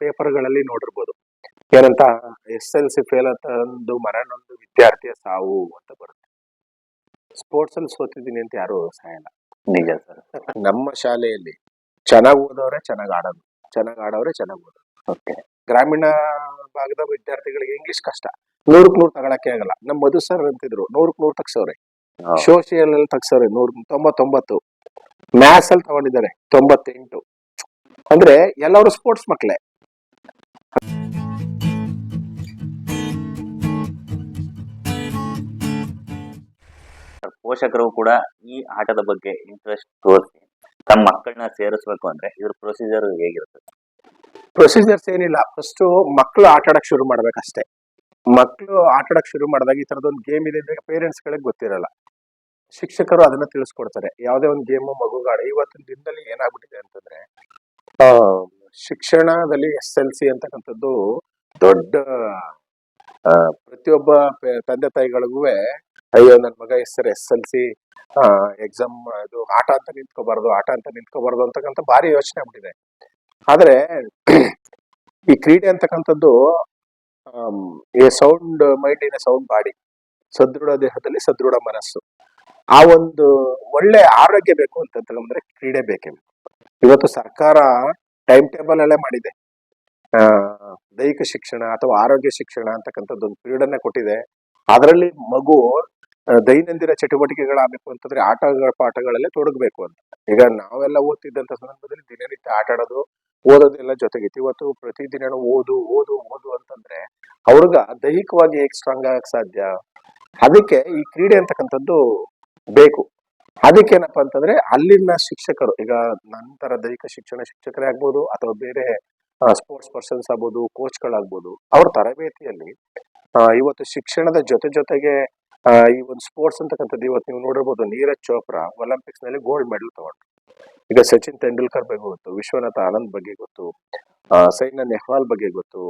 ಪೇಪರ್ಗಳಲ್ಲಿ ನೋಡಿರ್ಬೋದು. ಏನಂತ S L C fail ಒಂದು ಮರಣೊಂದು ವಿದ್ಯಾರ್ಥಿಯ ಸಾವು ಅಂತ ಬರುತ್ತೆ. ಸ್ಪೋರ್ಟ್ಸ್ ಅಲ್ಲಿ ಸೋತಿದ್ದೀನಿ ಅಂತ ಯಾರು ಸಾಯಲ್ಲ. ನಿಜ ಸರ್. ನಮ್ಮ ಶಾಲೆಯಲ್ಲಿ ಚೆನ್ನಾಗಿ ಓದೋರೆ ಚೆನ್ನಾಗಿ ಆಡೋದು. ಚೆನ್ನಾಗಿ ಆಡೋರೆ ಚೆನ್ನಾಗಿ ಓದೋದು. ಓಕೆ. ಗ್ರಾಮೀಣ ಭಾಗದ ವಿದ್ಯಾರ್ಥಿಗಳಿಗೆ ಇಂಗ್ಲಿಷ್ ಕಷ್ಟ. ನೂರಕ್ ನೂರು ತಗೊಳಕ್ಕೆ ಆಗಲ್ಲ. ನಮ್ಮ ಮಧು ಸರ್ ಅಂತಿದ್ರು ನೂರಕ್ ನೂರು ತಗ್ಸವ್ರೆ. ಸೋಷಿಯಲ್ ಅಲ್ಲಿ ತಗ್ಸವ್ರೆ ನೂರ್ ತೊಂಬತ್ತೊಂಬತ್ತು. ಮ್ಯಾಥ್ಸ್ ಅಲ್ಲಿ ತಗೊಂಡಿದ್ದಾರೆ ತೊಂಬತ್ತೆಂಟು. ಅಂದ್ರೆ ಎಲ್ಲರೂ ಸ್ಪೋರ್ಟ್ಸ್ ಪೋಷಕರು ಕೂಡ ಈ ಆಟದ ಬಗ್ಗೆ ಇಂಟ್ರೆಸ್ಟ್ ತೋರಿಸಿ ತಮ್ಮ ಮಕ್ಕಳನ್ನ ಸೇರಿಸ್ಬೇಕು ಅಂದ್ರೆ ಇದ್ರ ಪ್ರೊಸೀಜರ್ ಹೇಗಿರುತ್ತೆ? ಪ್ರೊಸೀಜರ್ಸ್ ಏನಿಲ್ಲ. ಫಸ್ಟ್ ಮಕ್ಕಳು ಆಟ ಆಡಕ್ ಶುರು ಮಾಡ್ಬೇಕಷ್ಟೇ. ಮಕ್ಕಳು ಆಟ ಆಡಕ್ ಶುರು ಮಾಡಿದಾಗ ಈ ತರದೊಂದು ಗೇಮ್ ಇದೆ ಅಂದ್ರೆ ಪೇರೆಂಟ್ಸ್ ಗಳಿಗೆ ಗೊತ್ತಿರಲ್ಲ. ಶಿಕ್ಷಕರು ಅದನ್ನ ತಿಳಿಸ್ಕೊಡ್ತಾರೆ. ಯಾವುದೇ ಒಂದು ಗೇಮು ಮಗುಗಾಡ, ಇವತ್ತಿನ ದಿನದಲ್ಲಿ ಏನಾಗ್ಬಿಟ್ಟಿದೆ ಅಂತಂದ್ರೆ, ಆ, ಶಿಕ್ಷಣದಲ್ಲಿ ಎಸ್ ಎಲ್ ಸಿ ಅಂತಕ್ಕಂಥದ್ದು ದೊಡ್ಡ ಪ್ರತಿಯೊಬ್ಬ ತಂದೆ ತಾಯಿಗಳಿಗೂ ಅಯ್ಯೋ ನನ್ನ ಮಗ ಹೆಸರು ಎಸ್ ಎಲ್ ಸಿ. ಎಕ್ಸಾಮ್ ಇದು ಆಟ ಅಂತ ನಿಂತ್ಕೋಬಾರ್ದು, ಆಟ ಅಂತ ನಿಂತ್ಕೋಬಾರ್ದು ಅಂತಕ್ಕಂಥ ಭಾರಿ ಯೋಚನೆ ಆಗ್ಬಿಟ್ಟಿದೆ. ಆದರೆ, ಈ ಕ್ರೀಡೆ ಅಂತಕ್ಕಂಥದ್ದು a sound mind in sound body ಸದೃಢ ದೇಹದಲ್ಲಿ ಸದೃಢ ಮನಸ್ಸು. ಆ ಒಂದು ಒಳ್ಳೆ ಆರೋಗ್ಯ ಬೇಕು ಅಂತಂದ್ರೆ ಕ್ರೀಡೆ ಬೇಕೇ ಇವತ್ತು ಸರ್ಕಾರ ಟೈಮ್ ಟೇಬಲ್ ಅಲ್ಲೇ ಮಾಡಿದೆ. ದೈಹಿಕ ಶಿಕ್ಷಣ ಅಥವಾ ಆರೋಗ್ಯ ಶಿಕ್ಷಣ ಅಂತಕ್ಕಂಥದ್ದು ಒಂದು ಪೀರಿಯಡ್ ಕೊಟ್ಟಿದೆ. ಅದರಲ್ಲಿ ಮಗು ದೈನಂದಿನ ಚಟುವಟಿಕೆಗಳಾಗಬೇಕು ಅಂತಂದ್ರೆ ಆಟಗಳ ಪಾಠಗಳಲ್ಲೇ ತೊಡಗಬೇಕು ಅಂತ. ಈಗ ನಾವೆಲ್ಲ ಓದ್ತಿದ್ದಂತ ಸಂದರ್ಭದಲ್ಲಿ ದಿನನಿತ್ಯ ಆಟ ಆಡೋದು, ಓದೋದೆಲ್ಲ ಜೊತೆಗಿತ್ತು. ಇವತ್ತು ಪ್ರತಿದಿನ ಓದು ಓದು ಓದು ಅಂತಂದ್ರೆ ಅವ್ರಿಗ ದೈಹಿಕವಾಗಿ ಹೇಗೆ ಸ್ಟ್ರಾಂಗ್ ಆಗಕ್ ಸಾಧ್ಯ? ಅದಕ್ಕೆ ಈ ಕ್ರೀಡೆ ಅಂತಕ್ಕಂಥದ್ದು ಬೇಕು. ಅದಕ್ಕೆ ಏನಪ್ಪಾ ಅಂತಂದ್ರೆ ಅಲ್ಲಿನ ಶಿಕ್ಷಕರು, ಈಗ ನಂತರ ದೈಹಿಕ ಶಿಕ್ಷಣ ಶಿಕ್ಷಕರೇ ಆಗ್ಬೋದು ಅಥವಾ ಬೇರೆ ಸ್ಪೋರ್ಟ್ಸ್ ಪರ್ಸನ್ಸ್ ಆಗ್ಬೋದು ಕೋಚ್ಗಳಾಗ್ಬೋದು ಅವ್ರ ತರಬೇತಿಯಲ್ಲಿ ಇವತ್ತು ಶಿಕ್ಷಣದ ಜೊತೆ ಜೊತೆಗೆ ಈ ಒಂದು ಸ್ಪೋರ್ಟ್ಸ್ ಅಂತಕ್ಕಂಥದ್ದು ಇವತ್ತು ನೀವು ನೋಡಿರ್ಬೋದು ನೀರಜ್ ಚೋಪ್ರಾ ಒಲಿಂಪಿಕ್ಸ್ನಲ್ಲಿ ಗೋಲ್ಡ್ ಮೆಡಲ್ ತಗೊಂಡ್ರು. ಈಗ ಸಚಿನ್ ತೆಂಡೂಲ್ಕರ್ ಬಗ್ಗೆ ಗೊತ್ತು ವಿಶ್ವನಾಥ ಆನಂದ್ ಬಗ್ಗೆ ಗೊತ್ತು ಆ, ಸೈನಾ ನೆಹ್ವಾಲ್ ಬಗ್ಗೆ ಗೊತ್ತು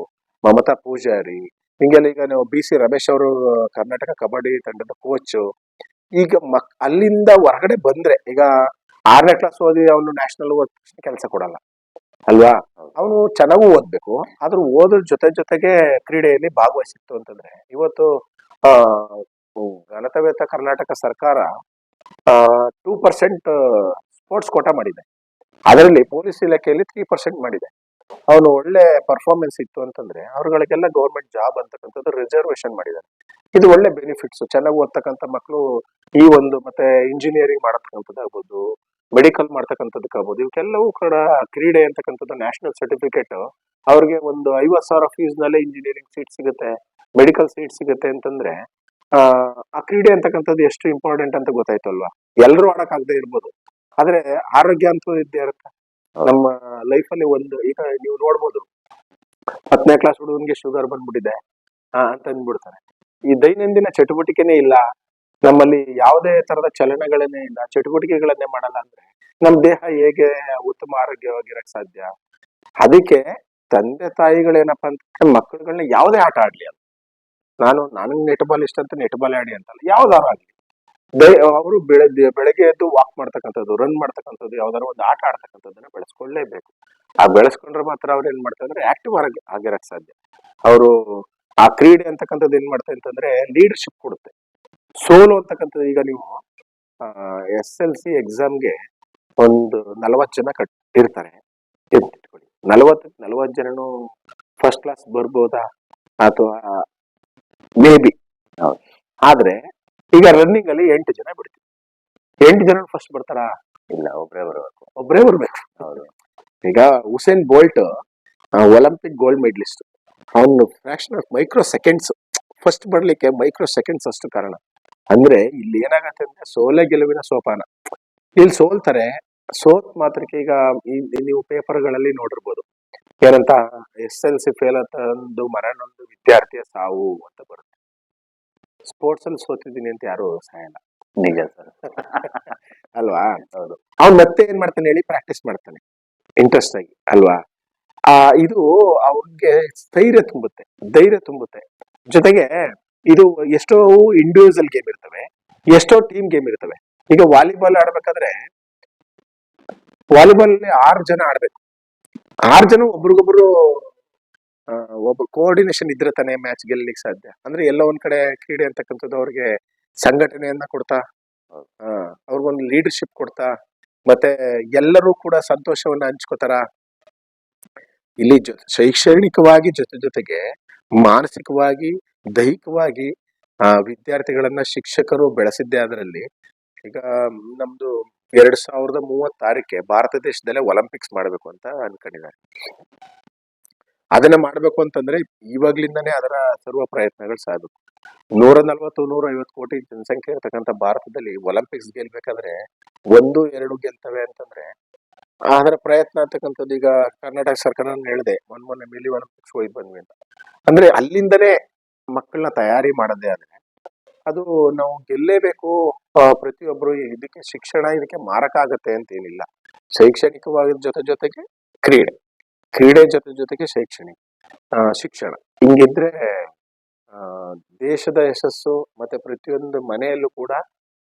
ಮಮತಾ ಪೂಜಾರಿ ಹಿಂಗೆಲ್ಲ ಈಗ ನೀವು ಬಿ ಸಿ ರಮೇಶ್ ಅವರು ಕರ್ನಾಟಕ ಕಬಡ್ಡಿ ತಂಡದ ಕೋಚ್ ಈಗ ಮಕ್ ಅಲ್ಲಿಂದ ಹೊರಗಡೆ ಬಂದ್ರೆ ಈಗ ಆರನೇ ಕ್ಲಾಸ್ ಓದಿ ಅವನು ನ್ಯಾಷನಲ್ ಓದ್ ಕೆಲಸ ಕೊಡಲ್ಲ ಅಲ್ವಾ? ಅವನು ಚೆನ್ನಾಗೂ ಓದ್ಬೇಕು ಆದ್ರೂ ಓದ್ರ ಜೊತೆ ಜೊತೆಗೆ ಕ್ರೀಡೆಯಲ್ಲಿ ಭಾಗವಹಿಸಿತ್ತು ಅಂತಂದ್ರೆ ಇವತ್ತು ಹ್ಮ್, ಕರ್ನಾಟಕ ಸರ್ಕಾರ ಟೂ ಪರ್ಸೆಂಟ್ ಸ್ಪೋರ್ಟ್ಸ್ ಕೋಟ ಮಾಡಿದೆ. ಅದರಲ್ಲಿ ಪೊಲೀಸ್ ಇಲಾಖೆಯಲ್ಲಿ ತ್ರೀ ಪರ್ಸೆಂಟ್ ಮಾಡಿದೆ. ಅವನು ಒಳ್ಳೆ ಪರ್ಫಾರ್ಮೆನ್ಸ್ ಇತ್ತು ಅಂತಂದ್ರೆ ಅವ್ರಗಳಿಗೆಲ್ಲ ಗೌರ್ಮೆಂಟ್ ಜಾಬ್ ಅಂತಕ್ಕಂಥದ್ದು ರಿಸರ್ವೇಶನ್ ಮಾಡಿದ್ದಾರೆ. ಇದು ಒಳ್ಳೆ ಬೆನಿಫಿಟ್ಸ್ ಚೆನ್ನಾಗಿ ಓದ್ತಕ್ಕಂಥ ಮಕ್ಕಳು ಈ ಒಂದು ಮತ್ತೆ ಇಂಜಿನಿಯರಿಂಗ್ ಮಾಡತಕ್ಕಂಥದ್ದಾಗ್ಬೋದು ಮೆಡಿಕಲ್ ಮಾಡ್ತಕ್ಕಂಥದ್ದಕ್ಕಾಗ್ಬೋದು ಇವಕ್ಕೆಲ್ಲವೂ ಕೂಡ ಕ್ರೀಡೆ ಅಂತಕ್ಕಂಥದ್ದು ನ್ಯಾಷನಲ್ ಸರ್ಟಿಫಿಕೇಟ್ ಅವ್ರಿಗೆ ಒಂದು ಐವತ್ತು ಸಾವಿರ ಫೀಸ್ ನಲ್ಲೇ ಇಂಜಿನಿಯರಿಂಗ್ ಸೀಟ್ ಸಿಗುತ್ತೆ ಮೆಡಿಕಲ್ ಸೀಟ್ ಸಿಗುತ್ತೆ ಅಂತಂದ್ರೆ ಆ ಕ್ರೀಡೆ ಅಂತಕ್ಕಂಥದ್ದು ಎಷ್ಟು ಇಂಪಾರ್ಟೆಂಟ್ ಅಂತ ಗೊತ್ತಾಯ್ತು ಅಲ್ವಾ ಎಲ್ಲರೂ ಆಡಕ್ಕಾಗದೆ ಇರ್ಬೋದು. ಆದ್ರೆ ಆರೋಗ್ಯ ಅಂತೂ ಇದ್ದೇ ಇರುತ್ತೆ. ನಮ್ಮ ಲೈಫ್ ಅಲ್ಲಿ ಒಂದು, ಈಗ ನೀವು ನೋಡ್ಬೋದು, ಹತ್ತನೇ ಕ್ಲಾಸ್ ಹುಡುಗನ್ಗೆ ಶುಗರ್ ಬಂದ್ಬಿಟ್ಟಿದೆ ಅಂತ ಅಂದ್ಬಿಡ್ತಾರೆ. ಈ ದೈನಂದಿನ ಚಟುವಟಿಕೆನೆ ಇಲ್ಲ. ನಮ್ಮಲ್ಲಿ ಯಾವುದೇ ತರದ ಚಲನೆಗಳನ್ನೇ ಇಲ್ಲ. ಚಟುವಟಿಕೆಗಳನ್ನೇ ಮಾಡಲ್ಲ ಅಂದ್ರೆ ನಮ್ ದೇಹ ಹೇಗೆ ಉತ್ತಮ ಆರೋಗ್ಯವಾಗಿರಕ್ ಸಾಧ್ಯ? ಅದಕ್ಕೆ ತಂದೆ ತಾಯಿಗಳೇನಪ್ಪ ಅಂತ ಮಕ್ಕಳುಗಳನ್ನ ಯಾವುದೇ ಆಟ ಆಡ್ಲಿ ಅಂತ. ನಾನು, ನನಗೆ ನೆಟ್ಬಾಲ್ ಇಷ್ಟ ಅಂತ ನೆಟ್ಬಾಲ್ ಆಡಿ ಅಂತಲ್ಲ ಯಾವ್ದಾರು ಆಗಲಿ ಅವರು ಬೆಳೆದ ಬೆಳಗ್ಗೆ ಎದ್ದು ವಾಕ್ ಮಾಡ್ತಕ್ಕಂಥದ್ದು ರನ್ ಮಾಡ್ತಕ್ಕಂಥದ್ದು ಯಾವ್ದಾರು ಒಂದು ಆಟ ಆಡ್ತಕ್ಕಂಥದ್ದನ್ನ ಬೆಳೆಸ್ಕೊಳ್ಳೇಬೇಕು. ಆ ಬೆಳೆಸ್ಕೊಂಡ್ರೆ ಮಾತ್ರ ಅವ್ರು ಏನ್ ಮಾಡ್ತಾರೆ ಆಕ್ಟಿವ್ ಆಗಿ, ಆಗಿರಕ್ ಸಾಧ್ಯ. ಅವರು ಆ ಕ್ರೀಡೆ ಅಂತಕ್ಕಂಥದ್ದು ಏನ್ ಮಾಡ್ತಾ ಅಂತಂದ್ರೆ ಲೀಡರ್ಶಿಪ್ ಕೊಡುತ್ತೆ. ಸೋಲು ಅಂತಕ್ಕಂಥದ್ದು ಈಗ ನೀವು ಎಸ್ ಎಲ್ ಸಿ ಎಕ್ಸಾಮ್ಗೆ ಒಂದು ನಲವತ್ತು ಜನ ಕಟ್ಟಿರ್ತಾರೆ. ನಲವತ್ತು ನಲವತ್ತು ಜನನು ಫಸ್ಟ್ ಕ್ಲಾಸ್ ಬರ್ಬೋದಾ? ಅಥವಾ ಮೇ ಬಿ ಹೌದು. ಆದ್ರೆ ಈಗ ರನ್ನಿಂಗ್ ಅಲ್ಲಿ ಎಂಟು ಜನ ಬಿಡ್ತೀವಿ. ಎಂಟು ಜನ ಫಸ್ಟ್ ಬರ್ತಾರಾ? ಇಲ್ಲ ಒಬ್ರೇ ಬರಬೇಕು. ಒಬ್ಬರೇ ಬರ್ಬೇಕು. ಹೌದು. ಈಗ Usain Bolt Olympic gold medallist ಅವನು fraction of micro seconds first ಬರ್ಲಿಕ್ಕೆ ಮೈಕ್ರೋ ಸೆಕೆಂಡ್ಸ್ ಅಷ್ಟು ಕಾರಣ. ಅಂದ್ರೆ ಇಲ್ಲಿ ಏನಾಗತ್ತೆ ಅಂದ್ರೆ ಸೋಲೆ ಗೆಲುವಿನ ಸೋಪಾನ. ಇಲ್ಲಿ ಸೋಲ್ತಾರೆ ಸೋತ್ ಮಾತ್ರಕ್ಕೆ ಈಗ ನೀವು ಪೇಪರ್ಗಳಲ್ಲಿ ನೋಡಿರ್ಬೋದು. ಏನಂತ ಎಸ್ ಎಲ್ ಸಿ ಫೇಲ್ ಒಂದು ಮರಣೊಂದು ವಿದ್ಯಾರ್ಥಿಯ ಸಾವು ಅಂತ ಬರುತ್ತೆ. ಸ್ಪೋರ್ಟ್ಸ್ ಅಲ್ಲಿ ಸೋತಿದ್ದೀನಿ ಅಂತ ಯಾರು ಇಲ್ಲ ನಿಜ ಸರ್ ಅಲ್ವಾ? ಹೌದು. ಅವ್ನು ಮತ್ತೆ ಏನ್ ಮಾಡ್ತಾನೆ ಹೇಳಿ? ಪ್ರಾಕ್ಟೀಸ್ ಮಾಡ್ತಾನೆ. ಇಂಟ್ರೆಸ್ಟ್ ಆಗಿ ಅಲ್ವಾ? ಆ ಇದು ಅವ್ರಿಗೆ ಸ್ಥೈರ್ಯ ತುಂಬುತ್ತೆ ಧೈರ್ಯ ತುಂಬುತ್ತೆ. ಜೊತೆಗೆ ಇದು ಎಷ್ಟೋ ಇಂಡಿವಿಜುವಲ್ ಗೇಮ್ ಇರ್ತವೆ ಎಷ್ಟೋ ಟೀಮ್ ಗೇಮ್ ಇರ್ತವೆ. ಈಗ ವಾಲಿಬಾಲ್ ಆಡ್ಬೇಕಾದ್ರೆ ವಾಲಿಬಾಲ್ ಆರು ಜನ ಆಡ್ಬೇಕು. ಆರು ಜನ ಒಬ್ರಿಗೊಬ್ರು ಒಬ್ರು ಒಬ್ಬ ಕೋಆರ್ಡಿನೇಷನ್ ಇದ್ರೆ ತಾನೇ ಮ್ಯಾಚ್ ಗೆಲ್ಲಲಿಕ್ಕೆ ಸಾಧ್ಯ. ಅಂದ್ರೆ ಎಲ್ಲ ಒಂದ್ ಕಡೆ ಕ್ರೀಡೆ ಅಂತಕ್ಕಂಥದ್ದು ಅವ್ರಿಗೆ ಸಂಘಟನೆಯನ್ನ ಕೊಡ್ತಾ ಅವ್ರಿಗೊಂದು ಲೀಡರ್ಶಿಪ್ ಕೊಡ್ತಾ, ಮತ್ತೆ ಎಲ್ಲರೂ ಕೂಡ ಸಂತೋಷವನ್ನ ಹಂಚ್ಕೋತಾರ. ಇಲ್ಲಿ ಜೊ- ಶೈಕ್ಷಣಿಕವಾಗಿ ಜೊತೆ ಜೊತೆಗೆ ಮಾನಸಿಕವಾಗಿ, ದೈಹಿಕವಾಗಿ, ಆ, ವಿದ್ಯಾರ್ಥಿಗಳನ್ನ ಶಿಕ್ಷಕರು ಬೆಳೆಸಿದ್ದೆ ಅದರಲ್ಲಿ. ಈಗ, ನಮ್ದು ಎರಡ್ ಸಾವಿರದ ಮೂವತ್ತಾರಕ್ಕೆ ಭಾರತ ದೇಶದಲ್ಲೇ ಒಲಿಂಪಿಕ್ಸ್ ಮಾಡಬೇಕು ಅಂತ ಅನ್ಕೊಂಡಿದ್ದಾರೆ. ಅದನ್ನ ಮಾಡ್ಬೇಕು ಅಂತಂದ್ರೆ ಇವಾಗ್ಲಿಂದಾನೇ ಅದರ ಸರ್ವ ಪ್ರಯತ್ನಗಳು ಸಾಧಬೇಕು ನೂರ ನಲ್ವತ್ತು, ನೂರ ಐವತ್ತು ಕೋಟಿ ಜನಸಂಖ್ಯೆ ಇರತಕ್ಕಂಥ ಭಾರತದಲ್ಲಿ ಒಲಿಂಪಿಕ್ಸ್ ಗೆಲ್ಬೇಕಾದ್ರೆ ಒಂದು, ಎರಡು ಗೆಲ್ತವೆ ಅಂತಂದ್ರೆ ಅದರ ಪ್ರಯತ್ನ ಅಂತಕ್ಕಂಥದ್ದು ಈಗ ಕರ್ನಾಟಕ ಸರ್ಕಾರ ಹೇಳಿದೆ ಮೊನ್ನೆ ಮೊನ್ನೆ ಮಿಲಿ ಒಲಿಂಪಿಕ್ಸ್ ಹೋಗಿ ಬಂದ್ವಿ ಅಂತ. ಅಂದ್ರೆ ಅಲ್ಲಿಂದನೇ ಮಕ್ಕಳನ್ನ ತಯಾರಿ ಮಾಡದೇ ಆದ್ರೆ ಅದು ನಾವು ಗೆಲ್ಲೇಬೇಕು ಪ್ರತಿಯೊಬ್ಬರು ಇದಕ್ಕೆ ಶಿಕ್ಷಣ ಇದಕ್ಕೆ ಮಾರಕ ಆಗತ್ತೆ ಅಂತ ಏನಿಲ್ಲ ಶೈಕ್ಷಣಿಕವಾಗಿ ಜೊತೆ ಜೊತೆಗೆ ಕ್ರೀಡೆ. ಕ್ರೀಡೆ ಜೊತೆ ಜೊತೆಗೆ ಶೈಕ್ಷಣಿಕ ಶಿಕ್ಷಣ. ಹಿಂಗಿದ್ರೆ ದೇಶದ ಯಶಸ್ಸು ಮತ್ತೆ ಪ್ರತಿಯೊಂದು ಮನೆಯಲ್ಲೂ ಕೂಡ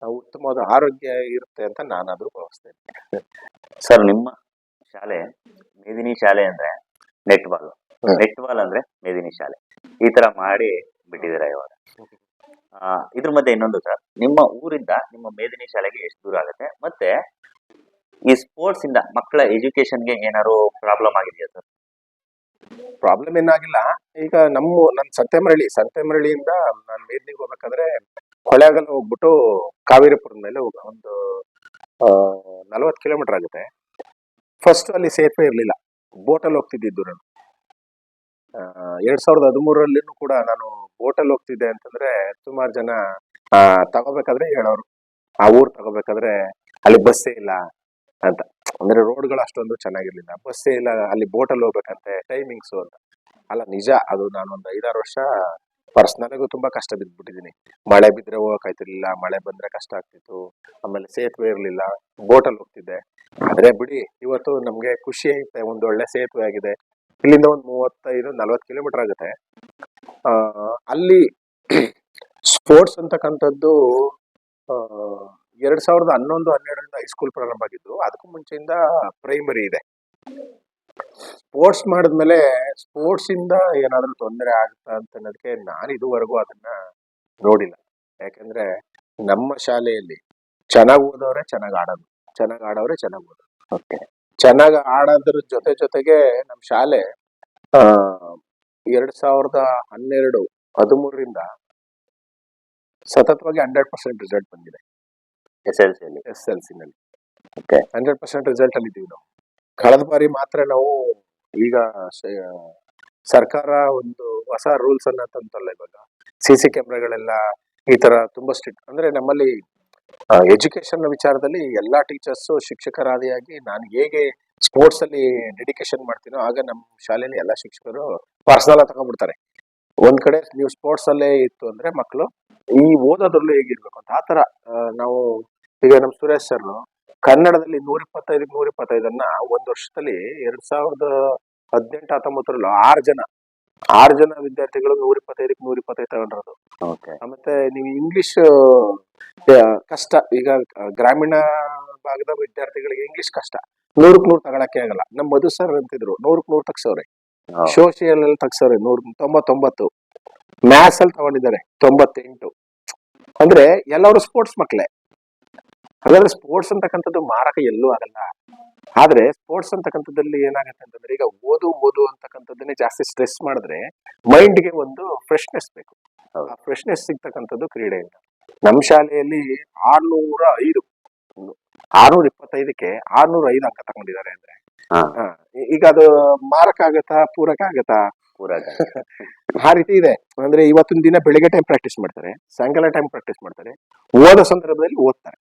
ಉತ್ತಮವಾದ ಆರೋಗ್ಯ ಇರುತ್ತೆ ಅಂತ ನಾನಾದ್ರೂ ಭಾವಿಸ್ತೇನೆ. ಸರ್ ನಿಮ್ಮ ಶಾಲೆ ಮೇದಿನಿ ಶಾಲೆ ಅಂದ್ರೆ netball netball hmm. Netball ಅಂದ್ರೆ ಮೇದಿನಿ ಶಾಲೆ. ಈ ತರ ಮಾಡಿ ಬಿಟ್ಟಿದ್ದೀರಾ ಇವಾಗ? ಇದ್ರ ಮಧ್ಯೆ ಇನ್ನೊಂದು ಸರ್. ನಿಮ್ಮ ಊರಿಂದ ನಿಮ್ಮ ಮೇದಿನಿ ಶಾಲೆಗೆ ಎಷ್ಟು ದೂರ ಆಗುತ್ತೆ? ಮತ್ತೆ ಈ ಸ್ಪೋರ್ಟ್ಸ್ ಇಂದ ಮಕ್ಕಳ ಎಜುಕೇಶನ್ಗೆ ಏನಾದ್ರು ಪ್ರಾಬ್ಲಮ್ ಆಗಿದೆಯಾ ಸರ್? ಪ್ರಾಬ್ಲಮ್ ಏನಾಗಿಲ್ಲ ಈಗ ನಮ್ಮ ನನ್ ಸಂತೆಮರಳಿ ಸಂತೆಮರಳಿಯಿಂದ ನಾನು ಮೇದಿನಿಗೆ ಹೋಗ್ಬೇಕಾದ್ರೆ ಹೊಳೆಗಲ್ ಹೋಗ್ಬಿಟ್ಟು ಕಾವೇರಿಪುರದ ಮೇಲೆ ಒಂದು ನಲವತ್ತು ಕಿಲೋಮೀಟರ್ ಆಗುತ್ತೆ. ಫಸ್ಟ್ ಅಲ್ಲಿ ಸೇತುವೆ ಇರಲಿಲ್ಲ. ಬೋಟಲ್ಲಿ ಹೋಗ್ತಿದ್ದಿದ್ದು ನಾನು. ಎರಡ್ ಸಾವಿರದ ಹದಿಮೂರಲ್ಲಿನೂ ಕೂಡ ನಾನು ಬೋಟಲ್ಲಿ ಹೋಗ್ತಿದ್ದೆ ಅಂತಂದ್ರೆ ಸುಮಾರು ಜನ ಆ, ತಗೋಬೇಕಾದ್ರೆ ಹೇಳೋರು. ಆ ಊರ್ ತಗೋಬೇಕಾದ್ರೆ ಅಲ್ಲಿ ಬಸ್ಸೇ ಇಲ್ಲ ಅಂತ. ಅಂದ್ರೆ ರೋಡ್ಗಳು ಅಷ್ಟೊಂದು ಚೆನ್ನಾಗಿರ್ಲಿಲ್ಲ. ಬಸ್ಸೇ ಇಲ್ಲ ಅಲ್ಲಿ ಬೋಟಲ್ಲಿ ಹೋಗ್ಬೇಕಂತೆ ಟೈಮಿಂಗ್ಸು ಅಂತ. ಅಲ್ಲ ನಿಜ ಅದು ನಾನೊಂದು ಐದಾರು ವರ್ಷ ಪರ್ಸ್ನಲ್ಗೂ ತುಂಬಾ ಕಷ್ಟ ಬಿದ್ಬಿಟ್ಟಿದೀನಿ ಮಳೆ ಬಿದ್ರೆ ಹೋಗಕ್ಕಾಯ್ತಿರ್ಲಿಲ್ಲ ಮಳೆ ಬಂದ್ರೆ ಕಷ್ಟ ಆಗ್ತಿತ್ತು ಆಮೇಲೆ ಸೇತುವೆ ಇರ್ಲಿಲ್ಲ ಬೋಟಲ್ಲಿ ಹೋಗ್ತಿದ್ದೆ. ಆದ್ರೆ ಬಿಡಿ ಇವತ್ತು ನಮ್ಗೆ ಖುಷಿ ಐತೆ ಒಂದು ಒಳ್ಳೆ ಸೇತುವೆ ಆಗಿದೆ. ಇಲ್ಲಿಂದ ಒಂದು ಮೂವತ್ತೈದು, ನಲ್ವತ್ತು ಕಿಲೋಮೀಟರ್ ಆಗುತ್ತೆ. ಅಲ್ಲಿ ಸ್ಪೋರ್ಟ್ಸ್ ಅಂತಕ್ಕಂಥದ್ದು ಎರಡ್ ಸಾವಿರದ ಹನ್ನೊಂದು, ಹನ್ನೆರಡರಿಂದ ಹೈಸ್ಕೂಲ್ ಪ್ರಾರಂಭ ಆಗಿದ್ದು, ಅದಕ್ಕೂ ಮುಂಚೆಯಿಂದ ಪ್ರೈಮರಿ ಇದೆ. ಸ್ಪೋರ್ಟ್ಸ್ ಮಾಡಿದ್ಮೇಲೆ ಸ್ಪೋರ್ಟ್ಸ್ ಇಂದ ಏನಾದ್ರೂ ತೊಂದರೆ ಆಗುತ್ತಾ ಅಂತ ಅನ್ನೋದಕ್ಕೆ ನಾನು ಇದುವರೆಗೂ ಅದನ್ನ ನೋಡಿಲ್ಲ. ಯಾಕಂದ್ರೆ ನಮ್ಮ ಶಾಲೆಯಲ್ಲಿ ಚೆನ್ನಾಗಿ ಓದೋರೆ ಚೆನ್ನಾಗಿ ಆಡೋದು, ಚೆನ್ನಾಗಿ ಆಡೋರೆ ಚೆನ್ನಾಗಿ ಓದೋದು. ಓಕೆ ಚೆನ್ನಾಗಿ ಆಡೋದ್ರ ಜೊತೆ ಜೊತೆಗೆ ನಮ್ಮ ಶಾಲೆ ಆ ಎರಡ್ ಸಾವಿರದ ಹನ್ನೆರಡು ಹದಿಮೂರರಿಂದ ಸತತವಾಗಿ ಹಂಡ್ರೆಡ್ ಪರ್ಸೆಂಟ್ ರಿಸಲ್ಟ್ ಬಂದಿದೆ. S L C S L C ನಲ್ಲಿ Okay. ಹಂಡ್ರೆಡ್ ಪರ್ಸೆಂಟ್ ರಿಸಲ್ಟ್ ಅಲ್ಲಿ ಇದೀವಿ ನಾವು. ಕಳೆದ ಬಾರಿ ಮಾತ್ರ ನಾವು ಈಗ ಸರ್ಕಾರ ಒಂದು ಹೊಸ ರೂಲ್ಸ್ ಅನ್ನ ತಂತಲ್ಲ ಇವಾಗ. ಸಿ ಸಿ ಕ್ಯಾಮ್ರಾಗಳೆಲ್ಲ ಈ ತರ ತುಂಬಾ ಸ್ಟ್ರಿಕ್ಟ್ ಅಂದ್ರೆ ನಮ್ಮಲ್ಲಿ ಎಜುಕೇಶನ್ ವಿಚಾರದಲ್ಲಿ ಎಲ್ಲಾ ಟೀಚರ್ಸ್ ಶಿಕ್ಷಕರಾದಿಯಾಗಿ ನಾನು ಹೇಗೆ ಸ್ಪೋರ್ಟ್ಸ್ ಅಲ್ಲಿ ಡೆಡಿಕೇಶನ್ ಮಾಡ್ತೀನೋ ಆಗ ನಮ್ಮ ಶಾಲೆಯಲ್ಲಿ ಎಲ್ಲಾ ಶಿಕ್ಷಕರು ಪರ್ಸನಲ್ ತಗೊಂಡ್ಬಿಡ್ತಾರೆ. ಒಂದ್ ಕಡೆ ನೀವು ಸ್ಪೋರ್ಟ್ಸ್ ಅಲ್ಲೇ ಇತ್ತು ಅಂದ್ರೆ ಮಕ್ಕಳು ಈ ಓದೋದ್ರಲ್ಲೂ ಹೇಗಿರ್ಬೇಕು ಅಂತ. ಆತರ ನಾವು ಈಗ ನಮ್ಮ ಸುರೇಶ್ ಸರ್ ಕನ್ನಡದಲ್ಲಿ ನೂರ ಇಪ್ಪತ್ತೈದು ನೂರ ಇಪ್ಪತ್ತೈದನ್ನ ಒಂದ್ ವರ್ಷದಲ್ಲಿ ಎರಡ್ ಸಾವಿರದ ಹದಿನೆಂಟು ಹತ್ತೊಂಬತ್ತರಲ್ಲಿ ಆರು ಜನ ಆರು ಜನ ವಿದ್ಯಾರ್ಥಿಗಳು ನೂರ ಇಪ್ಪತ್ತೈದಕ್ಕೆ ನೂರ ಇಪ್ಪತ್ತೈದು ತಗೊಂಡಿರೋದು. ಓಕೆ. ಮತ್ತೆ ನೀವು ಇಂಗ್ಲಿಷ್ ಕಷ್ಟ. ಈಗ ಗ್ರಾಮೀಣ ಭಾಗದ ವಿದ್ಯಾರ್ಥಿಗಳಿಗೆ ಇಂಗ್ಲಿಷ್ ಕಷ್ಟ. ನೂರಕ್ ನೂರ್ ತಗೊಳಕ್ಕೆ ಆಗಲ್ಲ. ನಮ್ಮ ಮಧು ಸರ್ ಅಂತಿದ್ರು ನೂರಕ್ ನೂರ್ ತಗ್ಸವ್ರೆ. ಸೋಷಿಯಲ್ ಅಲ್ಲಿ ತಗ್ಸವ್ರೆ ನೂರ್ ತೊಂಬತ್ತೊಂಬತ್ತು. ಮ್ಯಾಥ್ಸ್ ಅಲ್ಲಿ ತಗೊಂಡಿದ್ದಾರೆ ತೊಂಬತ್ತೆಂಟು. ಅಂದ್ರೆ ಎಲ್ಲರೂ ಸ್ಪೋರ್ಟ್ಸ್ ಮಕ್ಕಳೇ ಹಾಗಾದ್ರೆ ಸ್ಪೋರ್ಟ್ಸ್ ಅಂತಕ್ಕಂಥದ್ದು ಮಾರಕ ಎಲ್ಲೂ ಆಗಲ್ಲ. ಆದ್ರೆ ಸ್ಪೋರ್ಟ್ಸ್ ಅಂತಕ್ಕಂಥದ್ದಲ್ಲಿ ಏನಾಗುತ್ತೆ ಅಂತಂದ್ರೆ ಈಗ ಓದು ಓದು ಅಂತಕ್ಕಂಥದ್ದನ್ನೇ ಜಾಸ್ತಿ ಸ್ಟ್ರೆಸ್ ಮಾಡಿದ್ರೆ ಮೈಂಡ್ಗೆ ಒಂದು ಫ್ರೆಶ್ನೆಸ್ ಬೇಕು. ಫ್ರೆಶ್ನೆಸ್ ಸಿಗ್ತಕ್ಕಂಥದ್ದು ಕ್ರೀಡೆಯಿಂದ ನಮ್ಮ ಶಾಲೆಯಲ್ಲಿ ಆರ್ನೂರ ಐದು ಆರ್ನೂರ ಇಪ್ಪತ್ತೈದಕ್ಕೆ ಆರ್ನೂರ ಐದು ಅಂಕ ತಗೊಂಡಿದ್ದಾರೆ ಅಂದ್ರೆ. ಈಗ ಅದು ಮಾರಕ ಆಗತ್ತಾ ಪೂರಕ ಆಗತ್ತಾ? ಪೂರಕ ಆ ರೀತಿ ಇದೆ. ಅಂದ್ರೆ ಇವತ್ತಿನ ದಿನ ಬೆಳಿಗ್ಗೆ ಟೈಮ್ ಪ್ರಾಕ್ಟೀಸ್ ಮಾಡ್ತಾರೆ ಸಾಯಂಕಾಲ ಟೈಮ್ ಪ್ರಾಕ್ಟೀಸ್ ಮಾಡ್ತಾರೆ ಓದೋ ಸಂದರ್ಭದಲ್ಲಿ ಓದ್ತಾರೆ.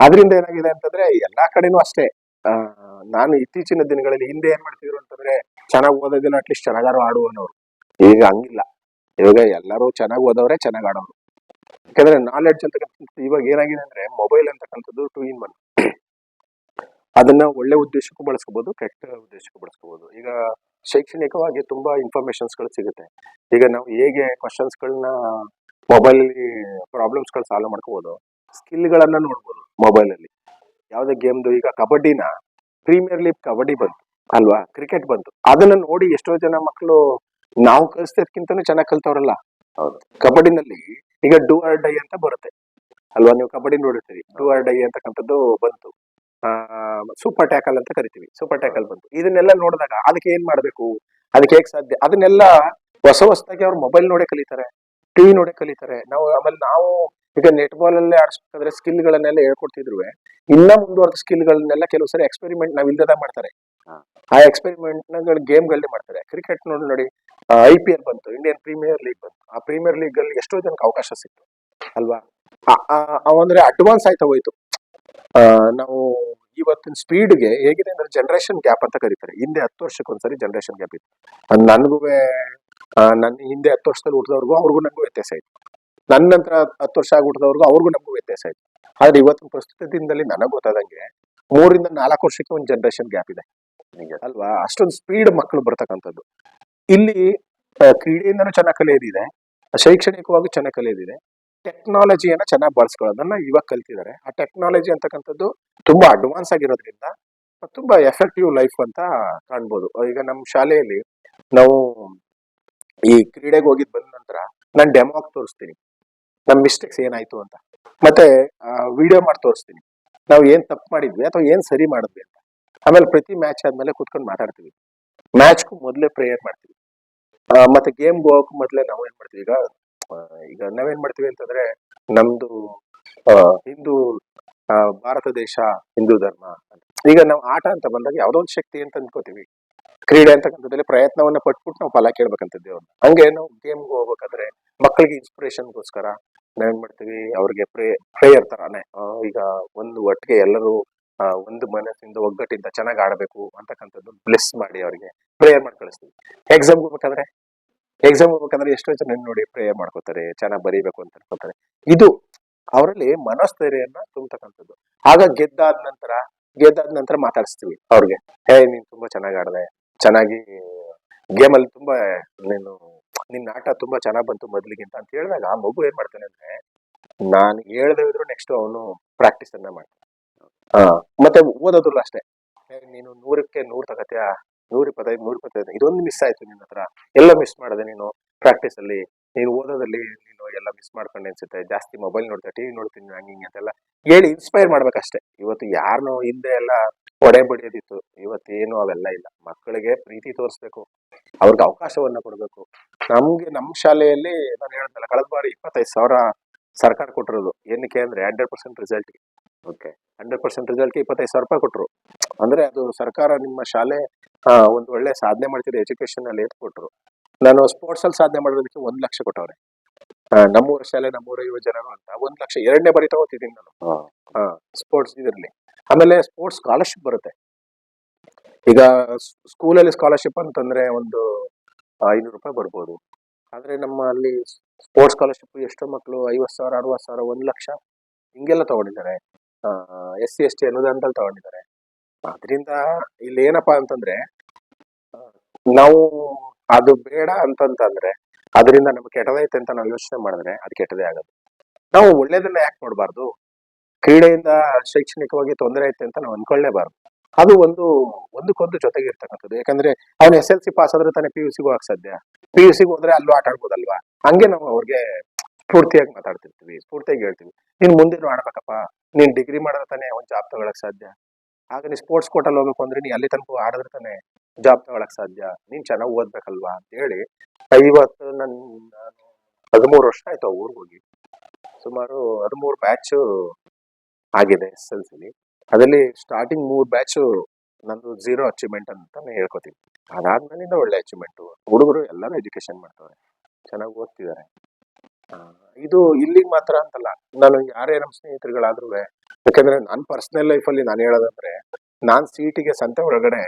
ಅದರಿಂದ ಏನಾಗಿದೆ ಅಂತಂದ್ರೆ ಎಲ್ಲಾ ಕಡೆನೂ ಅಷ್ಟೇ. ನಾನು ಇತ್ತೀಚಿನ ದಿನಗಳಲ್ಲಿ ಹಿಂದೆ ಏನ್ ಮಾಡ್ತಿದ್ರು ಅಂತಂದ್ರೆ ಚೆನ್ನಾಗಿ ಓದೋದಿಲ್ಲ ಅಟ್ಲೀಸ್ಟ್ ಚೆನ್ನಾಗಾರು ಆಡು ಅನ್ನೋರು. ಈಗ ಹಂಗಿಲ್ಲ. ಇವಾಗ ಎಲ್ಲರೂ ಚೆನ್ನಾಗಿ ಓದೋರೆ ಚೆನ್ನಾಗಿ ಆಡೋರು ಯಾಕಂದ್ರೆ ನಾಲೆಡ್ಜ್ ಅಂತಕ್ಕಂಥದ್ದು ಇವಾಗ ಏನಾಗಿದೆ ಅಂದ್ರೆ ಮೊಬೈಲ್ ಅಂತಕ್ಕಂಥದ್ದು ಟೂ ಇನ್ ಒನ್ ಅದನ್ನ ಒಳ್ಳೆ ಉದ್ದೇಶಕ್ಕೂ ಬಳಸ್ಕೋಬಹುದು ಕೆಟ್ಟ ಉದ್ದೇಶಕ್ಕೂ ಬಳಸ್ಕೋಬಹುದು ಈಗ ಶೈಕ್ಷಣಿಕವಾಗಿ ತುಂಬಾ ಇನ್ಫಾರ್ಮೇಶನ್ಸ್ಗಳು ಸಿಗುತ್ತೆ. ಈಗ ನಾವು ಹೇಗೆ ಕ್ವಶನ್ಸ್ ಗಳನ್ನ ಮೊಬೈಲ್ ಅಲ್ಲಿ ಪ್ರಾಬ್ಲಮ್ಸ್ಗಳು ಸಾಲ್ವ್ ಮಾಡ್ಕೋಬಹುದು ಸ್ಕಿಲ್ ಗಳನ್ನ ನೋಡ್ಬೋದು ಮೊಬೈಲ್ ಅಲ್ಲಿ. ಯಾವ್ದೇ ಗೇಮ್ದು ಈಗ ಕಬಡ್ಡಿನ ಪ್ರೀಮಿಯರ್ ಲೀಗ್ ಕಬಡ್ಡಿ ಬಂತು ಅಲ್ವಾ? ಕ್ರಿಕೆಟ್ ಬಂತು. ಅದನ್ನ ನೋಡಿ ಎಷ್ಟೋ ಜನ ಮಕ್ಕಳು ನಾವು ಕಲಿಸ್ತಿದ್ಕಿಂತನೂ ಚೆನ್ನಾಗಿ ಕಲ್ತವ್ರಲ್ಲ. ಕಬಡ್ಡಿನಲ್ಲಿ ಈಗ ಡೂ ಆರ್ ಡೈ ಅಂತ ಬರುತ್ತೆ. ಅಲ್ವಾ? ನೀವು ಕಬಡ್ಡಿ ನೋಡಿರ್ತೀರಿ. ಡೂ ಆರ್ ಡೈ ಅಂತಕ್ಕಂಥದ್ದು ಬಂತು. ಸೂಪರ್ ಟ್ಯಾಕಲ್ ಅಂತ ಕರಿತೀವಿ. ಸೂಪರ್ ಟ್ಯಾಕಲ್ ಬಂತು. ಇದನ್ನೆಲ್ಲ ನೋಡಿದಾಗ ಅದಕ್ಕೆ ಏನ್ ಮಾಡ್ಬೇಕು? ಅದಕ್ಕೆ ಹೇಗೆ ಸಾಧ್ಯ? ಅದನ್ನೆಲ್ಲ ಹೊಸ ಹೊಸದಾಗಿ ಅವ್ರು ಮೊಬೈಲ್ ನೋಡೇ ಕಲಿತಾರೆ ಟಿವಿ ನೋಡೇ ಕಲಿತಾರೆ. ನಾವು ಆಮೇಲೆ ನಾವು ಈಗ ನೆಟ್ ಬಾಲ್ ಅಲ್ಲೇ ಆಡಿಸ್ಬೇಕಾದ್ರೆ ಸ್ಕಿಲ್ ಗಳನ್ನೆಲ್ಲ ಹೇಳ್ಕೊಡ್ತಿದ್ರು. ಇನ್ನ ಮುಂದುವರೆದ ಸ್ಕಿಲ್ ಗಳನ್ನೆಲ್ಲ ಕೆಲವು ಸರಿ ಎಕ್ಸ್ಪೆರಿಮೆಂಟ್ ನಾವ್ ಇಲ್ದದ ಮಾಡ್ತಾರೆ. ಆ ಎಕ್ಸ್ಪೆರಿಮೆಂಟ್ನ ಗೇಮ್ಗಳಲ್ಲಿ ಮಾಡ್ತಾರೆ. ಕ್ರಿಕೆಟ್ ನೋಡಿ ನೋಡಿ ಐ ಪಿ ಎಲ್ ಬಂತು ಇಂಡಿಯನ್ ಪ್ರೀಮಿಯರ್ ಲೀಗ್ ಬಂತು. ಆ ಪ್ರೀಮಿಯರ್ ಲೀಗ್ ಅಲ್ಲಿ ಎಷ್ಟೋ ಜನಕ್ಕೆ ಅವಕಾಶ ಸಿಕ್ತು ಅಲ್ವಾ? ಅಂದ್ರೆ ಅಡ್ವಾನ್ಸ್ ಆಯ್ತಾ ಹೋಯ್ತು. ನಾವು ಇವತ್ತಿನ ಸ್ಪೀಡ್ಗೆ ಹೇಗಿದೆ ಅಂದ್ರೆ ಜನರೇಷನ್ ಗ್ಯಾಪ್ ಅಂತ ಕರೀತಾರೆ. ಹಿಂದೆ ಹತ್ತು ವರ್ಷಕ್ಕೆ ಒಂದ್ಸರಿ ಜನರೇಷನ್ ಗ್ಯಾಪ್ ಇತ್ತು. ನನಗೂ ನನ್ಗೂ ನನ್ನ ಹಿಂದೆ ಹತ್ತು ವರ್ಷದಲ್ಲಿ ಹುಟ್ಟಿದವ್ರಿಗೂ ಅವ್ರಿಗೂ ನನಗೂ ವ್ಯತ್ಯಾಸ ಆಯ್ತು ನನ್ನ ನಂತರ ಹತ್ತು ವರ್ಷ ಆಗ್ಬಿಟ್ಟದವ್ರಿಗೂ ಅವ್ರಿಗೂ ನಮಗೂ ವ್ಯತ್ಯಾಸ ಇದೆ. ಆದ್ರೆ ಇವತ್ತಿನ ಪ್ರಸ್ತುತ ದಿನದಲ್ಲಿ ನನಗೆ ಗೊತ್ತಾದಂಗೆ ಮೂರಿಂದ ನಾಲ್ಕು ವರ್ಷಕ್ಕೆ ಒಂದು ಜನರೇಷನ್ ಗ್ಯಾಪ್ ಇದೆ. ಅಲ್ವಾ? ಅಷ್ಟೊಂದು ಸ್ಪೀಡ್ ಮಕ್ಕಳು ಬರ್ತಕ್ಕಂಥದ್ದು. ಇಲ್ಲಿ ಕ್ರೀಡೆಯಿಂದನೂ ಚೆನ್ನಾಗಿ ಕಲಿಯೋದಿದೆ. ಶೈಕ್ಷಣಿಕವಾಗಿ ಚೆನ್ನಾಗಿ ಕಲಿಯೋದಿದೆ. ಟೆಕ್ನಾಲಜಿಯನ್ನ ಚೆನ್ನಾಗಿ ಬಳಸ್ಕೊಳ್ಳೋದನ್ನ ಇವಾಗ ಕಲ್ತಿದ್ದಾರೆ. ಆ ಟೆಕ್ನಾಲಜಿ ಅಂತಕ್ಕಂಥದ್ದು ತುಂಬಾ ಅಡ್ವಾನ್ಸ್ ಆಗಿರೋದ್ರಿಂದ ತುಂಬಾ ಎಫೆಕ್ಟಿವ್ ಲೈಫ್ ಅಂತ ಕಾಣ್ಬೋದು. ಈಗ ನಮ್ಮ ಶಾಲೆಯಲ್ಲಿ ನಾವು ಈ ಕ್ರೀಡೆಗೆ ಹೋಗಿದ್ ಬಂದ ನಂತರ ನಾನು ಡೆಮೋಕ್ ತೋರಿಸ್ತೀನಿ. ನಮ್ಮ ಮಿಸ್ಟೇಕ್ಸ್ ಏನಾಯ್ತು ಅಂತ. ಮತ್ತೆ ವಿಡಿಯೋ ಮಾಡಿ ತೋರಿಸ್ತೀನಿ. ನಾವು ಏನ್ ತಪ್ಪು ಮಾಡಿದ್ವಿ ಅಥವಾ ಏನ್ ಸರಿ ಮಾಡಿದ್ವಿ ಅಂತ. ಆಮೇಲೆ ಪ್ರತಿ ಮ್ಯಾಚ್ ಆದ್ಮೇಲೆ ಕುತ್ಕೊಂಡು ಮಾತಾಡ್ತೀವಿ. ಮ್ಯಾಚ್ಗೂ ಮೊದಲೇ ಪ್ರೇಯರ್ ಮಾಡ್ತೀವಿ. ಮತ್ತೆ ಗೇಮ್ ಹೋಗಕ್ ಮೊದಲೇ ನಾವು ಏನ್ ಮಾಡ್ತೀವಿ ಈಗ ಈಗ ನಾವೇನ್ ಮಾಡ್ತೀವಿ ಅಂತಂದ್ರೆ, ನಮ್ದು ಹಿಂದೂ ಭಾರತ ದೇಶ ಹಿಂದೂ ಧರ್ಮ ಈಗ ನಾವು ಆಟ ಅಂತ ಬಂದಾಗ ಯಾವ್ದೋ ಒಂದು ಶಕ್ತಿ ಅಂತ ಅನ್ಕೋತೀವಿ. ಕ್ರೀಡೆ ಅಂತಕ್ಕಂಥದ್ದಲ್ಲಿ ಪ್ರಯತ್ನವನ್ನ ಪಟ್ಬಿಟ್ಟು ನಾವು ಫಲ ಕೇಳ್ಬೇಕಂತ ದೇವ್ರನ್ನ ಹಂಗೆ ನಾವು ಗೇಮ್ಗೆ ಹೋಗ್ಬೇಕಾದ್ರೆ ಮಕ್ಕಳಿಗೆ ಇನ್ಸ್ಪಿರೇಷನ್ಗೋಸ್ಕರ ನಾವೇನ್ ಮಾಡ್ತೀವಿ, ಅವ್ರಿಗೆ ಪ್ರೇ ಪ್ರೇಯರ್ ತರಾನೇ ಈಗ ಒಂದು ಒಟ್ಟಿಗೆ ಎಲ್ಲರೂ ಒಂದು ಮನಸ್ಸಿಂದ ಒಗ್ಗಟ್ಟಿಂದ ಚೆನ್ನಾಗಿ ಆಡಬೇಕು ಅಂತಕ್ಕಂಥದ್ದು ಬ್ಲೆಸ್ ಮಾಡಿ ಅವರಿಗೆ ಪ್ರೇಯರ್ ಮಾಡಿ ಕಳಿಸ್ತೀವಿ. ಎಕ್ಸಾಮ್ ಹೋಗ್ಬೇಕಾದ್ರೆ ಎಕ್ಸಾಮ್ ಹೋಗ್ಬೇಕಂದ್ರೆ ಎಷ್ಟೋ ಜನ ನೋಡಿ ಪ್ರೇಯರ್ ಮಾಡ್ಕೋತಾರೆ, ಚೆನ್ನಾಗಿ ಬರೀಬೇಕು ಅಂತ ಅನ್ಕೋತಾರೆ. ಇದು ಅವರಲ್ಲಿ ಮನಸ್ಥೈರ್ಯನ್ನ ತುಂಬತಕ್ಕಂಥದ್ದು. ಆಗ ಗೆದ್ದಾದ ನಂತರ ಗೆದ್ದಾದ ನಂತರ ಮಾತಾಡಿಸ್ತೀವಿ ಅವ್ರಿಗೆ. ಹೇ ನೀನ್ ತುಂಬಾ ಚೆನ್ನಾಗಿ ಆಡದೆ ಚೆನ್ನಾಗಿ ಗೇಮಲ್ಲಿ ತುಂಬಾ ನೀನು ನಿನ್ನ ಆಟ ತುಂಬಾ ಚೆನ್ನಾಗಿ ಬಂತು ಮೊದಲಿಗಿಂತ ಅಂತ ಹೇಳಿದಾಗ ಆ ಮಗು ಏನ್ ಮಾಡ್ತಾನೆ ಅಂದ್ರೆ, ನಾನು ಹೇಳ್ದೆ ಇದ್ರು ನೆಕ್ಸ್ಟ್ ಅವನು ಪ್ರಾಕ್ಟೀಸ್ ಅನ್ನ ಮಾಡ್ತಾನೆ. ಮತ್ತೆ ಓದೋದ್ರಲ್ಲೂ ಅಷ್ಟೇ. ನೀನು ನೂರಕ್ಕೆ ನೂರ್ ತಗತ್ಯಾ? ನೂರ ಇಪ್ಪತ್ತೈದು ನೂರ ಇಪ್ಪತ್ತೈದು, ಇದೊಂದು ಮಿಸ್ ಆಯ್ತು ನಿನ್ನ ಹತ್ರ. ಎಲ್ಲ ಮಿಸ್ ಮಾಡಿದೆ ನೀನು ಪ್ರಾಕ್ಟೀಸ್ ಅಲ್ಲಿ. ನೀನು ಓದೋದಲ್ಲಿ ನೀನು ಎಲ್ಲ ಮಿಸ್ ಮಾಡ್ಕೊಂಡೆ ಅನ್ಸುತ್ತೆ. ಜಾಸ್ತಿ ಮೊಬೈಲ್ ನೋಡ್ತಾ ಟಿವಿ ನೋಡ್ತೀನಿ, ಹಂಗೆ ಹಿಂಗೆ ಅಂತೆಲ್ಲ ಹೇಳಿ ಇನ್ಸ್ಪೈರ್ ಮಾಡ್ಬೇಕಷ್ಟೇ. ಇವತ್ತು ಯಾರನ್ನೋ ಹಿಂದೆ ಎಲ್ಲ ಒಡೆ ಬಡಿಯೋದಿತ್ತು ಇವತ್ತೇನು ಅವೆಲ್ಲ ಇಲ್ಲ. ಮಕ್ಕಳಿಗೆ ಪ್ರೀತಿ ತೋರಿಸ್ಬೇಕು. ಅವ್ರಿಗೆ ಅವಕಾಶವನ್ನ ಕೊಡಬೇಕು. ನಮ್ಗೆ ನಮ್ಮ ಶಾಲೆಯಲ್ಲಿ ನಾನು ಹೇಳ್ತಲ್ಲ ಕಳೆದ ಬಾರಿ ಇಪ್ಪತ್ತೈದು ಸಾವಿರ ಸರ್ಕಾರ ಕೊಟ್ಟಿರೋದು. ಏನಕ್ಕೆ ಅಂದ್ರೆ hundred percent result okay hundred percent ರಿಸಲ್ಟ್ಗೆ ಇಪ್ಪತ್ತೈದು ಸಾವಿರ ರೂಪಾಯಿ ಕೊಟ್ಟರು ಅಂದ್ರೆ ಅದು ಸರ್ಕಾರ ನಿಮ್ಮ ಶಾಲೆ ಒಂದು ಒಳ್ಳೆ ಸಾಧನೆ ಮಾಡ್ತಿದ್ರೆ ಎಜುಕೇಶನ್ ಅಲ್ಲಿ ಎತ್ ಕೊಟ್ಟರು ನಾನು ಸ್ಪೋರ್ಟ್ಸ್ ಅಲ್ಲಿ ಸಾಧನೆ ಮಾಡೋದಕ್ಕೆ ಒಂದ್ ಲಕ್ಷ ಕೊಟ್ಟವ್ರೆ. ನಮ್ಮೂರ ಶಾಲೆ ನಮ್ಮೂರ ಯುವ ಜನರು ಅಂತ ಒಂದ್ ಲಕ್ಷ ಎರಡನೇ ಬಾರಿ ತಗೋತಿದ್ದೀನಿ ನಾನು. ಸ್ಪೋರ್ಟ್ಸ್ ಇದರಲ್ಲಿ. ಆಮೇಲೆ ಸ್ಪೋರ್ಟ್ಸ್ ಸ್ಕಾಲರ್ಶಿಪ್ ಬರುತ್ತೆ. ಈಗ ಸ್ಕೂಲಲ್ಲಿ ಸ್ಕಾಲರ್ಶಿಪ್ ಅಂತಂದ್ರೆ ಒಂದು ಐನೂರು ರೂಪಾಯಿ ಬರ್ಬೋದು. ಆದರೆ ನಮ್ಮ ಅಲ್ಲಿ ಸ್ಪೋರ್ಟ್ಸ್ ಸ್ಕಾಲರ್ಶಿಪ್ ಎಷ್ಟೋ ಮಕ್ಕಳು ಐವತ್ ಸಾವಿರ ಅರವತ್ ಸಾವಿರ, ಒಂದ್ ಲಕ್ಷ ಹಿಂಗೆಲ್ಲ ತಗೊಂಡಿದ್ದಾರೆ. ಎಸ್ ಸಿ, ಎಸ್ ಟಿ ಅನುದಾನದಲ್ಲಿ ತಗೊಂಡಿದ್ದಾರೆ. ಅದರಿಂದ ಇಲ್ಲಿ ಏನಪ್ಪಾ ಅಂತಂದ್ರೆ, ನಾವು ಅದು ಬೇಡ ಅಂತಂತಂದ್ರೆ ಅದರಿಂದ ನಮ್ಗೆ ಕೆಟ್ಟದೈತೆ ಅಂತ ನಾವು ಯೋಚನೆ ಮಾಡಿದ್ರೆ ಅದು ಕೆಟ್ಟದೇ ಆಗೋದು. ನಾವು ಒಳ್ಳೇದನ್ನ ಯಾಕೆ ನೋಡಬಾರ್ದು? ಕ್ರೀಡೆಯಿಂದ ಶೈಕ್ಷಣಿಕವಾಗಿ ತೊಂದರೆ ಐತೆ ಅಂತ ನಾವು ಅನ್ಕೊಳ್ಳೇಬಾರ್ದು. ಅದು ಒಂದು, ಒಂದಕ್ಕೊಂದು ಜೊತೆಗೆ ಇರ್ತಕ್ಕಂಥದ್ದು ಯಾಕಂದ್ರೆ ಅವ್ನು ಎಸ್ ಎಲ್ ಸಿ ಪಾಸ್ ಆದ್ರೆ ತಾನೇ ಪಿ ಯು ಸಿಗೂ ಹಾಕ್ ಸಾಧ್ಯ ಪಿ ಯು ಸಿಗೆ ಹೋದ್ರೆ ಅಲ್ಲೂ ಆಟ ಆಡ್ಬೋದಲ್ವಾ? ಹಂಗೆ ನಾವು ಅವ್ರಿಗೆ ಸ್ಫೂರ್ತಿಯಾಗಿ ಮಾತಾಡ್ತಿರ್ತೀವಿ, ಸ್ಫೂರ್ತಿಯಾಗಿ ಹೇಳ್ತೀವಿ. ನೀನ್ ಮುಂದೇನು ಆಡ್ಬೇಕಪ್ಪ. ನೀನ್ ಡಿಗ್ರಿ ಮಾಡಿದ್ರೆ ತಾನೇ ಒಂದ್ ಜಾಬ್ ತಗೊಳಕ್ ಸಾಧ್ಯ. ಆಗ ನೀ ಸ್ಪೋರ್ಟ್ಸ್ ಕೋಟಲ್ಲಿ ಹೋಗ್ಬೇಕು ಅಂದ್ರೆ ನೀ ಅಲ್ಲಿ ತನಕ ಆಡಿದ್ರೆ ತಾನೇ ಜಾಬ್ ತಗೊಳಕ್ ಸಾಧ್ಯ. ನೀನ್ ಚೆನ್ನಾಗಿ ಓದ್ಬೇಕಲ್ವಾ ಅಂತ ಹೇಳಿ ಇವತ್ತು ನನ್ ಹದಿಮೂರು ವರ್ಷ ಆಯ್ತು ಊರಿಗೆ ಹೋಗಿ. ಸುಮಾರು ಹದಿಮೂರು ಬ್ಯಾಚ್ ಆಗಿದೆ ಎಸ್ ಎಲ್ ಸಿಲಿ ಅದರಲ್ಲಿ ಸ್ಟಾರ್ಟಿಂಗ್ ಮೂರ್ ಬ್ಯಾಚ್ ನಂದು ಝೀರೋ ಅಚೀವ್ಮೆಂಟ್ ಅಂತಾನೆ ಹೇಳ್ಕೊತೀನಿ ಅದಾದ್ಮೇಲಿಂದ ಒಳ್ಳೆ ಅಚೀವ್ಮೆಂಟ್ ಹುಡುಗರು ಎಲ್ಲರೂ ಎಜುಕೇಶನ್ ಮಾಡ್ತಾರೆ ಚೆನ್ನಾಗಿ ಓದ್ತಿದ್ದಾರೆ. ಇದು ಇಲ್ಲಿಗೆ ಮಾತ್ರ ಅಂತಲ್ಲ. ನಾನು ಯಾರೇ ನಮ್ಮ ಸ್ನೇಹಿತರುಗಳಾದ್ರೂ ಯಾಕಂದ್ರೆ ನನ್ನ ಪರ್ಸನಲ್ ಲೈಫಲ್ಲಿ ನಾನು ಹೇಳೋದಂದ್ರೆ, ನಾನ್ ಸೀಟಿಗೆ ಸಂತೆ ಒಳಗಡೆ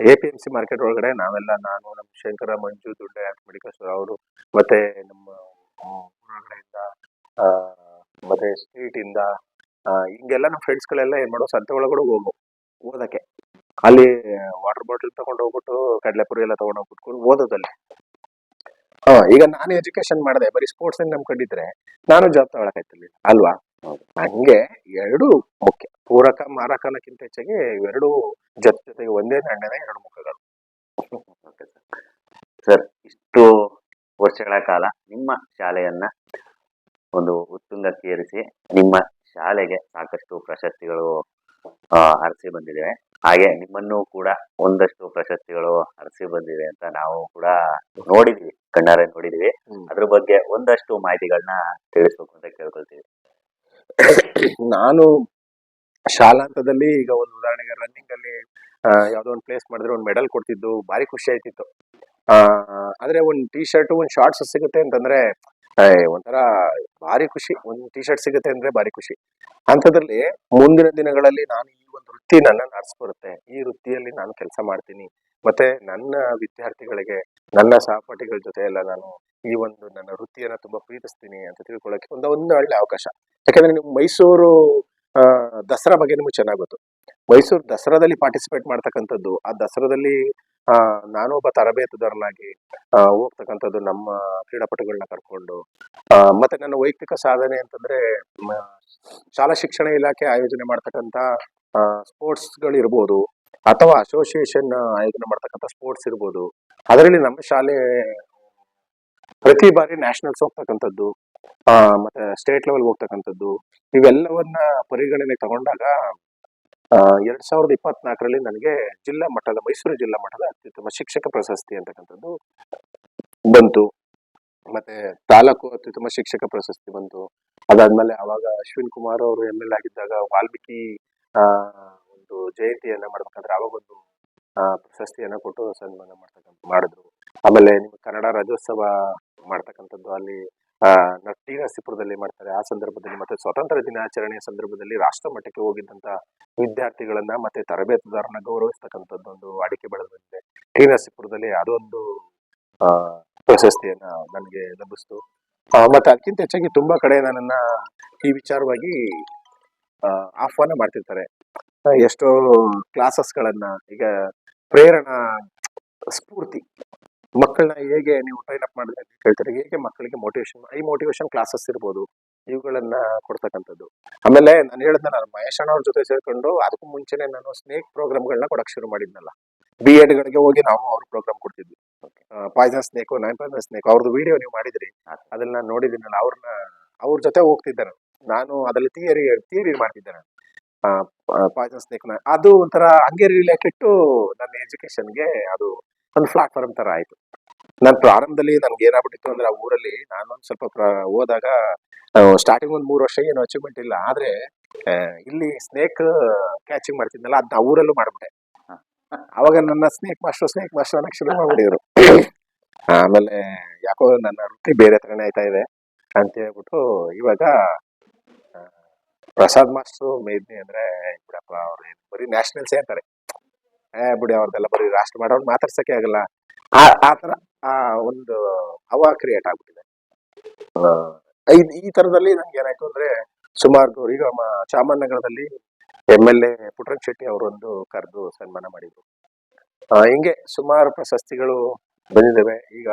A P M C market ಒಳಗಡೆ ನಾವೆಲ್ಲ ನಾನು ನಮ್ಮ ಶಂಕರ, ಮಂಜು ದುಡ್ಡೆ ಮೆಡಿಕೇಶ್ವರ ಅವರು, ಮತ್ತೆ ನಮ್ಮ ಹೊರಗಡೆಯಿಂದ ಮತ್ತೆ ಸ್ಟ್ರೀಟ್ ಇಂದ ಹಿಂಗೆಲ್ಲ ನಮ್ಮ ಫ್ರೆಂಡ್ಸ್ಗಳೆಲ್ಲ ಏನು ಏನ್ ಮಾಡೋ ಸಂತೆ ಒಳಗಡೆ ಹೋಗೋ ಓದಕ್ಕೆ. ಅಲ್ಲಿ ವಾಟರ್ ಬಾಟಲ್ ತಗೊಂಡು ಹೋಗ್ಬಿಟ್ಟು ಕಡಲೆಪುರಿ ಎಲ್ಲ ತಗೊಂಡು ಹೋಗ್ಬಿಟ್ಕೊಂಡು ಓದೋದಲ್ಲಿ. ಹಾ ಈಗ ನಾನು ಎಜುಕೇಶನ್ ಮಾಡಿದೆ ಬರೀ ಸ್ಪೋರ್ಟ್ಸ್ ಕಂಡಿದ್ರೆ ನಾನು ಜಾಬ್ ತಗೊಳಕಾಯ್ತಿರ್ಲಿಲ್ಲ ಅಲ್ವಾ? ಹಂಗೆ ಎರಡು ಮುಖ್ಯ ಪೂರಕ ಮಾರಕನಕ್ಕಿಂತ ಹೆಚ್ಚಾಗಿ ಇವೆರಡು ಜೊತೆ ಜೊತೆಗೆ ಒಂದೇ ನಾಣ್ಯದ ಎರಡು ಮುಖಗಳು. ಸರ್ ಇಷ್ಟು ವರ್ಷಗಳ ಕಾಲ ನಿಮ್ಮ ಶಾಲೆಯನ್ನ ಒಂದು ಉತ್ತುಂಗಕ್ಕೇರಿಸಿ ನಿಮ್ಮ ಶಾಲೆಗೆ ಸಾಕಷ್ಟು ಪ್ರಶಸ್ತಿಗಳು ಅರಸಿ ಹರಿಸಿ ಬಂದಿವೆ ಹಾಗೆ ನಿಮ್ಮನ್ನು ಕೂಡ ಒಂದಷ್ಟು ಪ್ರಶಸ್ತಿಗಳು ಹರಿಸಿ ಬಂದಿವೆ ಅಂತ ನಾವು ಕೂಡ ನೋಡಿದ್ವಿ ಕಣ್ಣಾರೆ ನೋಡಿದ್ವಿ. ಅದ್ರ ಬಗ್ಗೆ ಒಂದಷ್ಟು ಮಾಹಿತಿಗಳನ್ನ ತಿಳಿಸ್ಬೇಕು ಅಂತ ಕೇಳ್ಕೊಳ್ತೀವಿ. ನಾನು ಶಾಲಾಂತದಲ್ಲಿ ಈಗ ಒಂದು ಉದಾಹರಣೆಗೆ ರನ್ನಿಂಗ್ ಅಲ್ಲಿ ಯಾವ್ದೋ ಒಂದು ಪ್ಲೇಸ್ ಮಾಡಿದ್ರೆ ಒಂದು ಮೆಡಲ್ ಕೊಡ್ತಿದ್ದು ಭಾರಿ ಖುಷಿ ಆಯ್ತಿತ್ತು ಆ, ಆದ್ರೆ ಒಂದು ಟಿ ಶರ್ಟ್ ಒಂದು ಶಾರ್ಟ್ಸ್ ಸಿಗುತ್ತೆ ಅಂತಂದ್ರೆ ಒಂಥರ ಭಾರಿ ಖುಷಿ. ಒಂದು ಟಿ ಶರ್ಟ್ ಸಿಗುತ್ತೆ ಅಂದ್ರೆ ಭಾರಿ ಖುಷಿ. ಅಂಥದ್ರಲ್ಲಿ ಮುಂದಿನ ದಿನಗಳಲ್ಲಿ ನಾನು ಈ ಒಂದು ವೃತ್ತಿ ನನ್ನ ನಡೆಸ್ಬರುತ್ತೆ. ಈ ವೃತ್ತಿಯಲ್ಲಿ ನಾನು ಕೆಲಸ ಮಾಡ್ತೀನಿ. ಮತ್ತೆ ನನ್ನ ವಿದ್ಯಾರ್ಥಿಗಳಿಗೆ, ನನ್ನ ಸಹಪಾಠಿಗಳ ಜೊತೆ ಎಲ್ಲ ನಾನು ಈ ಒಂದು ನನ್ನ ವೃತ್ತಿಯನ್ನ ತುಂಬಾ ಪ್ರೀತಿಸ್ತೀನಿ ಅಂತ ತಿಳ್ಕೊಳ್ಳೋಕೆ ಒಂದು ಒಂದು ಒಳ್ಳೆ ಅವಕಾಶ. ಯಾಕಂದ್ರೆ ನೀವು ಮೈಸೂರು ದಸರಾ ಬಗ್ಗೆ ನಿಮ್ಗೆ ಚೆನ್ನಾಗಿ ಗೊತ್ತು. ಮೈಸೂರು ದಸರಾದಲ್ಲಿ ಪಾರ್ಟಿಸಿಪೇಟ್ ಮಾಡ್ತಕ್ಕಂಥದ್ದು, ಆ ದಸರಾದಲ್ಲಿ ನಾನು ಒಬ್ಬ ತರಬೇತುದಾರನಾಗಿ ಹೋಗ್ತಕ್ಕಂಥದ್ದು ನಮ್ಮ ಕ್ರೀಡಾಪಟುಗಳನ್ನ ಕರ್ಕೊಂಡು ಮತ್ತೆ ನನ್ನ ವೈಯಕ್ತಿಕ ಸಾಧನೆ ಅಂತಂದ್ರೆ ಶಾಲಾ ಶಿಕ್ಷಣ ಇಲಾಖೆ ಆಯೋಜನೆ ಮಾಡ್ತಕ್ಕಂಥ ಸ್ಪೋರ್ಟ್ಸ್ಗಳು ಇರ್ಬೋದು ಅಥವಾ ಅಸೋಸಿಯೇಷನ್ ಆಯೋಜನೆ ಮಾಡ್ತಕ್ಕಂಥ ಸ್ಪೋರ್ಟ್ಸ್ ಇರ್ಬೋದು, ಅದರಲ್ಲಿ ನಮ್ಮ ಶಾಲೆ ಪ್ರತಿ ಬಾರಿ ನ್ಯಾಷನಲ್ಸ್ ಹೋಗ್ತಕ್ಕಂಥದ್ದು ಮತ್ತೆ ಸ್ಟೇಟ್ ಲೆವೆಲ್ ಹೋಗ್ತಕ್ಕಂಥದ್ದು, ಇವೆಲ್ಲವನ್ನ ಪರಿಗಣನೆ ತಗೊಂಡಾಗ ಎರಡ್ ಸಾವಿರದ ಇಪ್ಪತ್ನಾಲ್ಕರಲ್ಲಿ ನನಗೆ ಜಿಲ್ಲಾ ಮಟ್ಟದ, ಮೈಸೂರು ಜಿಲ್ಲಾ ಮಟ್ಟದ ಅತ್ಯುತ್ತಮ ಶಿಕ್ಷಕ ಪ್ರಶಸ್ತಿ ಅಂತಕ್ಕಂಥದ್ದು ಬಂತು. ಮತ್ತೆ ತಾಲೂಕು ಅತ್ಯುತ್ತಮ ಶಿಕ್ಷಕ ಪ್ರಶಸ್ತಿ ಬಂತು. ಅದಾದ್ಮೇಲೆ ಅವಾಗ ಅಶ್ವಿನ್ ಕುಮಾರ್ ಅವರು ಎಂ ಎಲ್ ಆಗಿದ್ದಾಗ ವಾಲ್ಮೀಕಿ ಒಂದು ಜಯಂತಿಯನ್ನ ಮಾಡ್ಬೇಕಾದ್ರೆ ಅವಾಗ ಒಂದು ಪ್ರಶಸ್ತಿಯನ್ನ ಕೊಟ್ಟು ಸನ್ಮಾನ ಮಾಡ್ತಕ್ಕಂಥ ಮಾಡಿದ್ರು. ಆಮೇಲೆ ನಿಮ್ಮ ಕನ್ನಡ ರಾಜ್ಯೋತ್ಸವ ಮಾಡ್ತಕ್ಕಂಥದ್ದು ಅಲ್ಲಿ ಟಿ ನರಸೀಪುರದಲ್ಲಿ ಮಾಡ್ತಾರೆ. ಆ ಸಂದರ್ಭದಲ್ಲಿ ಮತ್ತೆ ಸ್ವಾತಂತ್ರ್ಯ ದಿನಾಚರಣೆಯ ಸಂದರ್ಭದಲ್ಲಿ ರಾಷ್ಟ್ರ ಮಟ್ಟಕ್ಕೆ ಹೋಗಿದ್ದಂತ ವಿದ್ಯಾರ್ಥಿಗಳನ್ನ ಮತ್ತೆ ತರಬೇತುದಾರನ ಗೌರವಿಸ್ತಕ್ಕಂಥದ್ದು ಒಂದು ವಾಡಿಕೆ ಬೆಳೆದು ಬಂದಿದೆ. ಟಿ ನರಸೀಪುರದಲ್ಲಿ ಅದೊಂದು ಆ, ಪ್ರಶಸ್ತಿಯನ್ನ ನನಗೆ ಲಭಿಸ್ತು. ಮತ್ತೆ ಅದಕ್ಕಿಂತ ಹೆಚ್ಚಾಗಿ ತುಂಬಾ ಕಡೆ ನನ್ನನ್ನ ಈ ವಿಚಾರವಾಗಿ ಆಹ್ವಾನ ಮಾಡ್ತಿರ್ತಾರೆ. ಎಷ್ಟೋ ಕ್ಲಾಸಸ್ಗಳನ್ನ ಈಗ ಪ್ರೇರಣಾ ಸ್ಫೂರ್ತಿ ಮಕ್ಕಳನ್ನ ಹೇಗೆ ನೀವು ಟ್ರೈನ್ ಅಪ್ ಮಾಡಿದ್ರೆ ಅಂತ ಕೇಳ್ತಾರೆ. ಹೇಗೆ ಮಕ್ಕಳಿಗೆ ಮೋಟಿವೇಶನ್ ಐ ಮೋಟಿವೇಶನ್ ಕ್ಲಾಸಸ್ ಇರ್ಬೋದು, ಇವುಗಳನ್ನ ಕೊಡ್ತಕ್ಕಂಥದ್ದು. ಆಮೇಲೆ ನಾನು ಹೇಳಿದ್ನ ನಾನು ಮಹೇಶ್ ಅವ್ರ ಜೊತೆ ಸೇರ್ಕೊಂಡು ಅದಕ್ಕೂ ಮುಂಚೆನೆ ನಾನು ಸ್ನೇಕ್ ಪ್ರೋಗ್ರಾಮ್ಗಳನ್ನ ಕೊಡಕ್ ಶುರು ಮಾಡಿದ್ನಲ್ಲ. ಬಿ ಎಡ್ಗಳಿಗೆ ಹೋಗಿ ನಾವು ಅವ್ರ ಪ್ರೋಗ್ರಾಮ್ ಕೊಡ್ತಿದ್ವಿ. Poison snake nine poison snake ಅವ್ರದ್ದು ವಿಡಿಯೋ ನೀವು ಮಾಡಿದ್ರಿ. ಅದನ್ನ ನಾನು ನೋಡಿದ್ದೀನಲ್ಲ ಅವ್ರನ್ನ ಅವ್ರ ಜೊತೆ ಹೋಗ್ತಿದ್ದೆ ನಾನು. ನಾನು ಅದ್ರಲ್ಲಿ ಥಿಯರಿ ಥಿಯರಿ ಮಾಡ್ತಿದ್ದೆ ನಾನು. ಪಾಯ್ಸನ್ ಸ್ನೇಕ್ ಅದು ಒಂಥರ ಹಂಗೆ ರಿಲೇಟೆಡ್ ಟು ನನ್ನ ಎಜುಕೇಶನ್ಗೆ ಅದು ಒಂದು ಪ್ಲಾಟ್ಫಾರ್ಮ್ ತರ ಆಯ್ತು. ನಾನು ಪ್ರಾರಂಭದಲ್ಲಿ ನನ್ಗೆ ಏನಾಗ್ಬಿಟ್ಟಿತ್ತು ಅಂದ್ರೆ ಆ ಊರಲ್ಲಿ ನಾನು ಒಂದ್ ಸ್ವಲ್ಪ ಹೋದಾಗ ಸ್ಟಾರ್ಟಿಂಗ್ ಒಂದು ಮೂರು ವರ್ಷ ಏನು ಅಚೀವ್ಮೆಂಟ್ ಇಲ್ಲ. ಆದ್ರೆ ಇಲ್ಲಿ ಸ್ನೇಕ್ ಕ್ಯಾಚಿಂಗ್ ಮಾಡ್ತಿದ್ನಲ್ಲ, ಅದು ಆ ಊರಲ್ಲೂ ಮಾಡ್ಬಿಟ್ಟೆ. ಅವಾಗ ನನ್ನ ಸ್ನೇಕ್ ಮಾಸ್ಟರ್ ಸ್ನೇಕ್ ಮಾಸ್ಟರ್ ಅನ್ನಕ್ ಶುರು ಮಾಡ್ಬಿಟ್ಟಿದ್ರು ಆಮೇಲೆ ಯಾಕೋ ನನ್ನ ವೃತ್ತಿ ಬೇರೆ ತರನೇ ಆಯ್ತಾ ಇದೆ ಅಂತ ಹೇಳ್ಬಿಟ್ಟು, ಇವಾಗ ಪ್ರಸಾದ್ ಮಾಸ್ಟ್ರು ಮೇದ್ನಿ ಅಂದ್ರೆ ಬಿಡಪ್ಪ ಅವ್ರು ಬರೀ ನ್ಯಾಷನಲ್ಸ್ ಅಂತಾರೆ. ಏ ಬಿಡಿ ಅವ್ರದ್ದೆಲ್ಲ ಬರೀ ರಾಷ್ಟ್ರ ಮಾಡೋರು ಮಾತಾಡ್ಸಕ್ಕೆ ಆಗಲ್ಲ. ಆ ಆ ತರ ಆ ಒಂದು ಹವಾ ಕ್ರಿಯೇಟ್ ಆಗ್ಬಿಟ್ಟಿದೆ. ಈ- ತರದಲ್ಲಿ ನನ್ಗೆ ಏನಾಯ್ತು ಅಂದ್ರೆ ಸುಮಾರು ಈಗ ನಮ್ಮ ಚಾಮರಾಜನಗರದಲ್ಲಿ M L A Puttarang Shetty ಅವರೊಂದು ಕರೆದು ಸನ್ಮಾನ ಮಾಡಿದ್ರು. ಹಿಂಗೆ ಸುಮಾರು ಪ್ರಶಸ್ತಿಗಳು ಬಂದಿದ್ದಾವೆ ಈಗ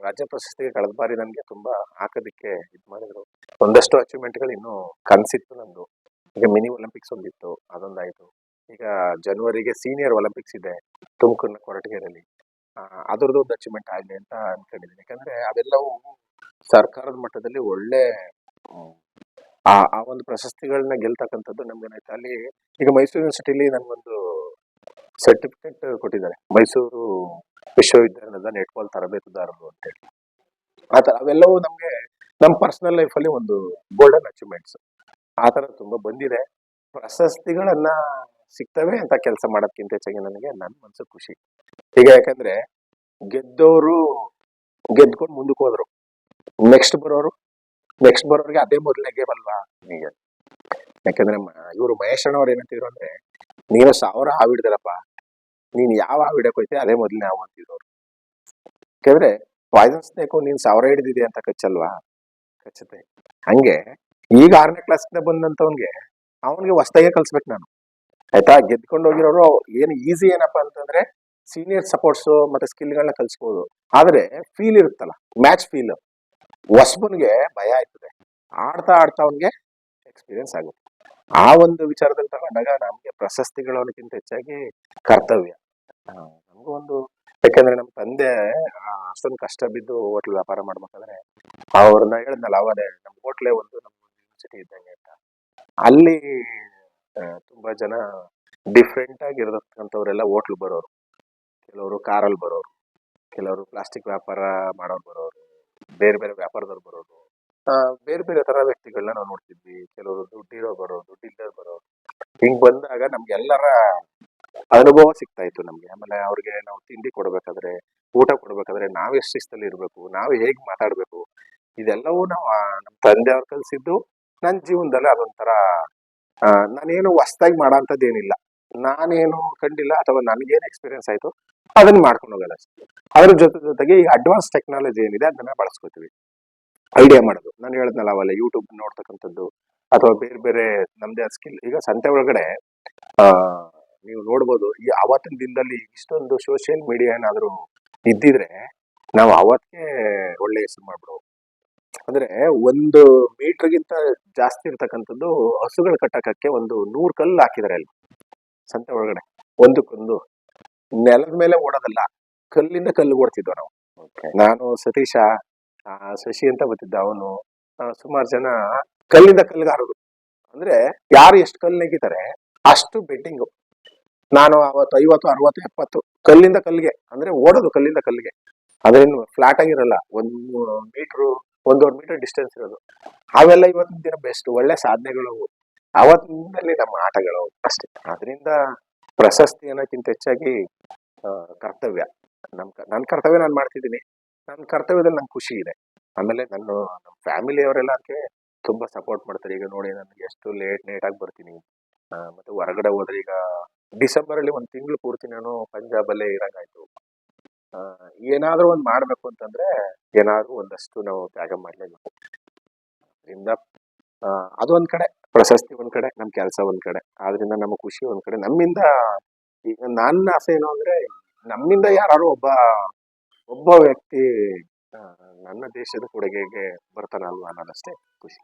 ರಾಜ್ಯ ಪ್ರಶಸ್ತಿಗೆ ಕಳೆದ ಬಾರಿ ನನಗೆ ತುಂಬಾ ಹಾಕೋದಕ್ಕೆ ಇದು ಮಾಡಿದ್ರು. ಒಂದಷ್ಟು ಅಚೀವ್ಮೆಂಟ್ಗಳು ಇನ್ನೂ ಕನ್ಸಿತ್ತು ನಂದು. ಈಗ ಮಿನಿ ಒಲಿಂಪಿಕ್ಸ್ ಒಂದಿತ್ತು ಅದೊಂದಾಯ್ತು. ಈಗ ಜನವರಿಗೆ ಸೀನಿಯರ್ ಒಲಿಂಪಿಕ್ಸ್ ಇದೆ, ತುಮಕೂರಿನ ಕೊರಟಗೆರೆಯಲ್ಲಿ ಅದರದ್ದು ಒಂದು ಅಚೀವ್ಮೆಂಟ್ ಆಗಲಿ ಅಂತ ಅನ್ಕೊಂಡಿದ್ದೀನಿ ಯಾಕಂದ್ರೆ ಅವೆಲ್ಲವೂ ಸರ್ಕಾರದ ಮಟ್ಟದಲ್ಲಿ ಒಳ್ಳೆ, ಆ ಆ ಒಂದು ಪ್ರಶಸ್ತಿಗಳನ್ನ ಗೆಲ್ತಕ್ಕಂಥದ್ದು ನಮ್ಗೆ ಏನಾಯ್ತು ಅಲ್ಲಿ ಈಗ ಮೈಸೂರು ಯೂನಿವರ್ಸಿಟಿಲಿ ನನ್ಗೊಂದು ಸರ್ಟಿಫಿಕೇಟ್ ಕೊಟ್ಟಿದ್ದಾರೆ. ಮೈಸೂರು ವಿಶ್ವವಿದ್ಯಾಲಯದ ನೆಟ್ಬಾಲ್ ತರಬೇತುದಾರರು ಅಂತೇಳಿ ಆ ಥರ ಅವೆಲ್ಲವೂ ನಮಗೆ ನಮ್ಮ ಪರ್ಸನಲ್ ಲೈಫಲ್ಲಿ ಒಂದು ಗೋಲ್ಡನ್ ಅಚೀವ್ಮೆಂಟ್ಸ್ ಆ ಥರ ತುಂಬಾ ಬಂದಿದೆ. ಪ್ರಶಸ್ತಿಗಳನ್ನ ಸಿಗ್ತವೆ ಅಂತ ಕೆಲಸ ಮಾಡೋದಕ್ಕಿಂತ ಹೆಚ್ಚಾಗಿ ನನಗೆ ನನ್ನ ಮನಸ್ಸು ಖುಷಿ. ಈಗ ಯಾಕಂದ್ರೆ ಗೆದ್ದವರು ಗೆದ್ಕೊಂಡು ಮುಂದಕ್ಕೆ ಹೋದ್ರು. ನೆಕ್ಸ್ಟ್ ಬರೋರು ನೆಕ್ಸ್ಟ್ ಬರೋರಿಗೆ ಅದೇ ಮೊದಲನೇ ಗೇಮ್ ಅಲ್ವಾ ನಿಜ ಯಾಕಂದ್ರೆ ಇವರು ಮಹೇಶ್ ಅಣ್ಣವ್ರು ಏನಂತಿದ್ರು ಅಂದ್ರೆ, ನೀನು ಸಾವಿರ ಹಾವಿಡ್ದರಪ್ಪ ನೀನ್ ಯಾವ ಹಾವಿಡಕ್ ಹೋಯ್ತೆ ಅದೇ ಮೊದಲನೇ ಹಾವು ಅಂತಿದ್ರು. ಯಾಕಂದ್ರೆ ಪಾಯ್ಸನ್ ಸ್ನೇಕು ನೀನ್ ಸಾವಿರ ಹಿಡಿದಿದೆ ಅಂತ ಕಚ್ಚಲ್ವಾ? ಕಚ್ಚತೆ ಹಂಗೆ ಈಗ ಆರನೇ ಕ್ಲಾಸ್ನ ಬಂದಂತವನ್ಗೆ ಅವನಿಗೆ ಹೊಸ್ತಾಗೆ ಕಲ್ಸ್ಬೇಕು ನಾನು. ಆಯ್ತಾ? ಗೆದ್ಕೊಂಡು ಹೋಗಿರೋರು ಏನು ಈಸಿ ಏನಪ್ಪ ಅಂತಂದ್ರೆ ಸೀನಿಯರ್ ಸಪೋರ್ಟ್ಸ್ ಮತ್ತೆ ಸ್ಕಿಲ್ಗಳನ್ನ ಕಲ್ಸ್ಬೋದು. ಆದ್ರೆ ಫೀಲ್ ಇರುತ್ತಲ್ಲ ಮ್ಯಾಚ್ ಫೀಲ್ ಹೊಸಬನ್ಗೆ ಭಯ ಆಯ್ತದೆ. ಆಡ್ತಾ ಆಡ್ತಾ ಅವನ್ಗೆ ಎಕ್ಸ್ಪೀರಿಯನ್ಸ್ ಆಗುತ್ತೆ. ಆ ಒಂದು ವಿಚಾರದಲ್ಲಿ ತಗೊಂಡಾಗ ನಮ್ಗೆ ಪ್ರಶಸ್ತಿಗಳು ಅನ್ನೋಕ್ಕಿಂತ ಹೆಚ್ಚಾಗಿ ಕರ್ತವ್ಯ. ನಮ್ಗೂ ಒಂದು, ಯಾಕಂದ್ರೆ ನಮ್ಮ ತಂದೆ ಅಷ್ಟೊಂದು ಕಷ್ಟ ಬಿದ್ದು ಹೋಟ್ಲ್ ವ್ಯಾಪಾರ ಮಾಡ್ಬೇಕಾದ್ರೆ ಅವ್ರನ್ನ ಹೇಳಿದ್ನಲ್ಲ ಅವರೇ ನಮ್ಮ ಹೋಟ್ಲೇ ಒಂದು ನಮ್ಮ ಯೂನಿವರ್ಸಿಟಿ ಇದ್ದಂಗೆ ಅಂತ. ಅಲ್ಲಿ ತುಂಬಾ ಜನ ಡಿಫ್ರೆಂಟ್ ಆಗಿರತಕ್ಕಂಥವ್ರೆಲ್ಲ ಹೋಟ್ಲ್ ಬರೋರು. ಕೆಲವರು ಕಾರಲ್ಲಿ ಬರೋರು, ಕೆಲವರು ಪ್ಲಾಸ್ಟಿಕ್ ವ್ಯಾಪಾರ ಮಾಡೋರು ಬರೋರು, ಬೇರೆ ಬೇರೆ ವ್ಯಾಪಾರದವ್ರು ಬರೋರು. ಬೇರೆ ಬೇರೆ ತರ ವ್ಯಕ್ತಿಗಳನ್ನ ನಾವು ನೋಡ್ತಿದ್ವಿ. ಕೆಲವರು ದುಡ್ಡಿರೋ ಬರೋರು ದುಡ್ಡಿಲ್ಲದೆ ಬರೋರು. ಹಿಂಗ್ ಬಂದಾಗ ನಮ್ಗೆಲ್ಲರ ಅನುಭವ ಸಿಗ್ತಾ ಇತ್ತು ನಮ್ಗೆ. ಆಮೇಲೆ ಅವ್ರಿಗೆ ನಾವು ತಿಂಡಿ ಕೊಡ್ಬೇಕಾದ್ರೆ, ಊಟ ಕೊಡ್ಬೇಕಾದ್ರೆ ನಾವ್ ಎಷ್ಟು ಶಿಸ್ತಲ್ಲಿ ಇರ್ಬೇಕು, ನಾವು ಹೇಗ್ ಮಾತಾಡ್ಬೇಕು, ಇದೆಲ್ಲವೂ ನಾವು ನಮ್ಮ ತಂದೆ ತಂದೆಯವ್ರು ಕಲ್ಸಿದ್ದು ನನ್ನ ಜೀವನದಲ್ಲಿ ಅದೊಂಥರ ನಾನೇನು ಹೊಸ್ದಾಗಿ ಮಾಡೋಂಥದ್ದು ಏನಿಲ್ಲ ನಾನೇನು ಕಂಡಿಲ್ಲ ಅಥವಾ ನನಗೇನು ಎಕ್ಸ್ಪೀರಿಯನ್ಸ್ ಆಯಿತು ಅದನ್ನ ಮಾಡ್ಕೊಂಡು ಹೋಗಲ್ಲ ಅದ್ರ ಜೊತೆ ಜೊತೆಗೆ ಈಗ ಅಡ್ವಾನ್ಸ್ ಟೆಕ್ನಾಲಜಿ ಏನಿದೆ ಅದನ್ನ ಬಳಸ್ಕೊತೀವಿ. ಐಡಿಯಾ ಮಾಡೋದು. ನಾನು ಹೇಳಿದ್ನಲ್ಲ ಅವಲ್ಲ ಯೂಟ್ಯೂಬ್ ನೋಡ್ತಕ್ಕಂಥದ್ದು ಅಥವಾ ಬೇರೆ ಬೇರೆ ನಮ್ದೇ ಸ್ಕಿಲ್ ಈಗ ಸಂತೆ ಒಳಗಡೆ ನೀವು ನೋಡ್ಬೋದು, ಈ ಅವತ್ತಿನ ದಿನದಲ್ಲಿ ಇಷ್ಟೊಂದು ಸೋಷಿಯಲ್ ಮೀಡಿಯಾ ಏನಾದರೂ ಇದ್ದಿದ್ರೆ ನಾವು ಅವತ್ತೇ ಒಳ್ಳೆ ಹೆಸರು ಮಾಡ್ಬಿಡೋದು ಅಂದ್ರೆ ಒಂದು ಮೀಟರ್ಗಿಂತ ಜಾಸ್ತಿ ಇರ್ತಕ್ಕಂಥದ್ದು ಹಸುಗಳು ಕಟ್ಟಕಕ್ಕೆ ಒಂದು ನೂರು ಕಲ್ಲು ಹಾಕಿದ್ದಾರೆ ಅಲ್ಲಿ ಸಂತೆ ಒಳಗಡೆ. ಒಂದಕ್ಕೊಂದು. ನೆಲದ ಮೇಲೆ ಓಡೋದಲ್ಲ ಕಲ್ಲಿಂದ ಕಲ್ಲು ಓಡ್ತಿದ್ವ ನಾವು. ನಾನು ಸತೀಶ ಆ, ಶಶಿ ಅಂತ ಬರ್ತಿದ್ದ ಅವನು ಸುಮಾರು ಜನ ಕಲ್ಲಿಂದ ಕಲ್ಲುಗಾರರು ಅಂದ್ರೆ ಯಾರು ಎಷ್ಟು ಕಲ್ಲು ನೆಗಿತಾರೆ ಅಷ್ಟು ಬೆಟ್ಟಿಂಗು. ನಾನು ಅವತ್ತು ಐವತ್ತು ಅರವತ್ತು ಎಪ್ಪತ್ತು ಕಲ್ಲಿಂದ ಕಲ್ಲಿಗೆ ಅಂದ್ರೆ ಓಡೋದು ಕಲ್ಲಿಂದ ಕಲ್ಲಿಗೆ. ಅದೇನು ಫ್ಲಾಟ್ ಆಗಿರಲ್ಲ ಒಂದು ಮೀಟ್ರು ಒಂದೂವರೆ ಮೀಟರ್ ಡಿಸ್ಟೆನ್ಸ್ ಇರೋದು. ಅವೆಲ್ಲ ಇವತ್ತಿನ ದಿನ ಬೆಸ್ಟ್ ಒಳ್ಳೆ ಸಾಧನೆಗಳು ಅವತ್ತಿನಲ್ಲಿ ನಮ್ಮ ಆಟಗಳು ಅಷ್ಟೇ. ಅದರಿಂದ ಪ್ರಶಸ್ತಿ ಅನ್ನೋಕ್ಕಿಂತ ಹೆಚ್ಚಾಗಿ ಕರ್ತವ್ಯ. ನಮ್ ನನ್ನ ನನ್ ಕರ್ತವ್ಯ ನಾನು ಮಾಡ್ತಿದ್ದೀನಿ. ನನ್ನ ಕರ್ತವ್ಯದಲ್ಲಿ ನಂಗೆ ಖುಷಿ ಇದೆ. ಆಮೇಲೆ ನನ್ನ ನಮ್ಮ ಫ್ಯಾಮಿಲಿ ಅವರೆಲ್ಲ ಅದಕ್ಕೆ ತುಂಬಾ ಸಪೋರ್ಟ್ ಮಾಡ್ತಾರೆ. ಈಗ ನೋಡಿ ನನಗೆ ಎಷ್ಟು ಲೇಟ್ ನೇಟ್ ಆಗಿ ಬರ್ತೀನಿ. ಮತ್ತೆ ಹೊರಗಡೆ ಹೋದ್ರೆ ಈಗ ಡಿಸೆಂಬರ್ ಅಲ್ಲಿ ಒಂದು ತಿಂಗಳು ಪೂರ್ತಿ ನಾನು ಪಂಜಾಬಲ್ಲೇ ಇರೋಂಗಾಯ್ತು. ಏನಾದ್ರೂ ಒಂದ್ ಮಾಡ್ಬೇಕು ಅಂತಂದ್ರೆ ಏನಾದ್ರೂ ಒಂದಷ್ಟು ನಾವು ತ್ಯಾಗ ಮಾಡ್ಲೇಬೇಕು. ಅದರಿಂದ ಅದು ಒಂದ್ ಕಡೆ, ಪ್ರಶಸ್ತಿ ಒಂದ್ ಕಡೆ, ನಮ್ ಕೆಲಸ ಒಂದ್ ಕಡೆ. ಆದ್ರಿಂದ ನಮ್ಮ ಖುಷಿ ಒಂದ್ ಕಡೆ. ನಮ್ಮಿಂದ ಈಗ ನನ್ನ ಆಸೆ ಏನು ಅಂದ್ರೆ, ನಮ್ಮಿಂದ ಯಾರು ಒಬ್ಬ ಒಬ್ಬ ವ್ಯಕ್ತಿ ನನ್ನ ದೇಶದ ಕೊಡುಗೆಗೆ ಬರ್ತಾನಲ್ವಾ ಅನ್ನೋದಷ್ಟೇ ಖುಷಿ.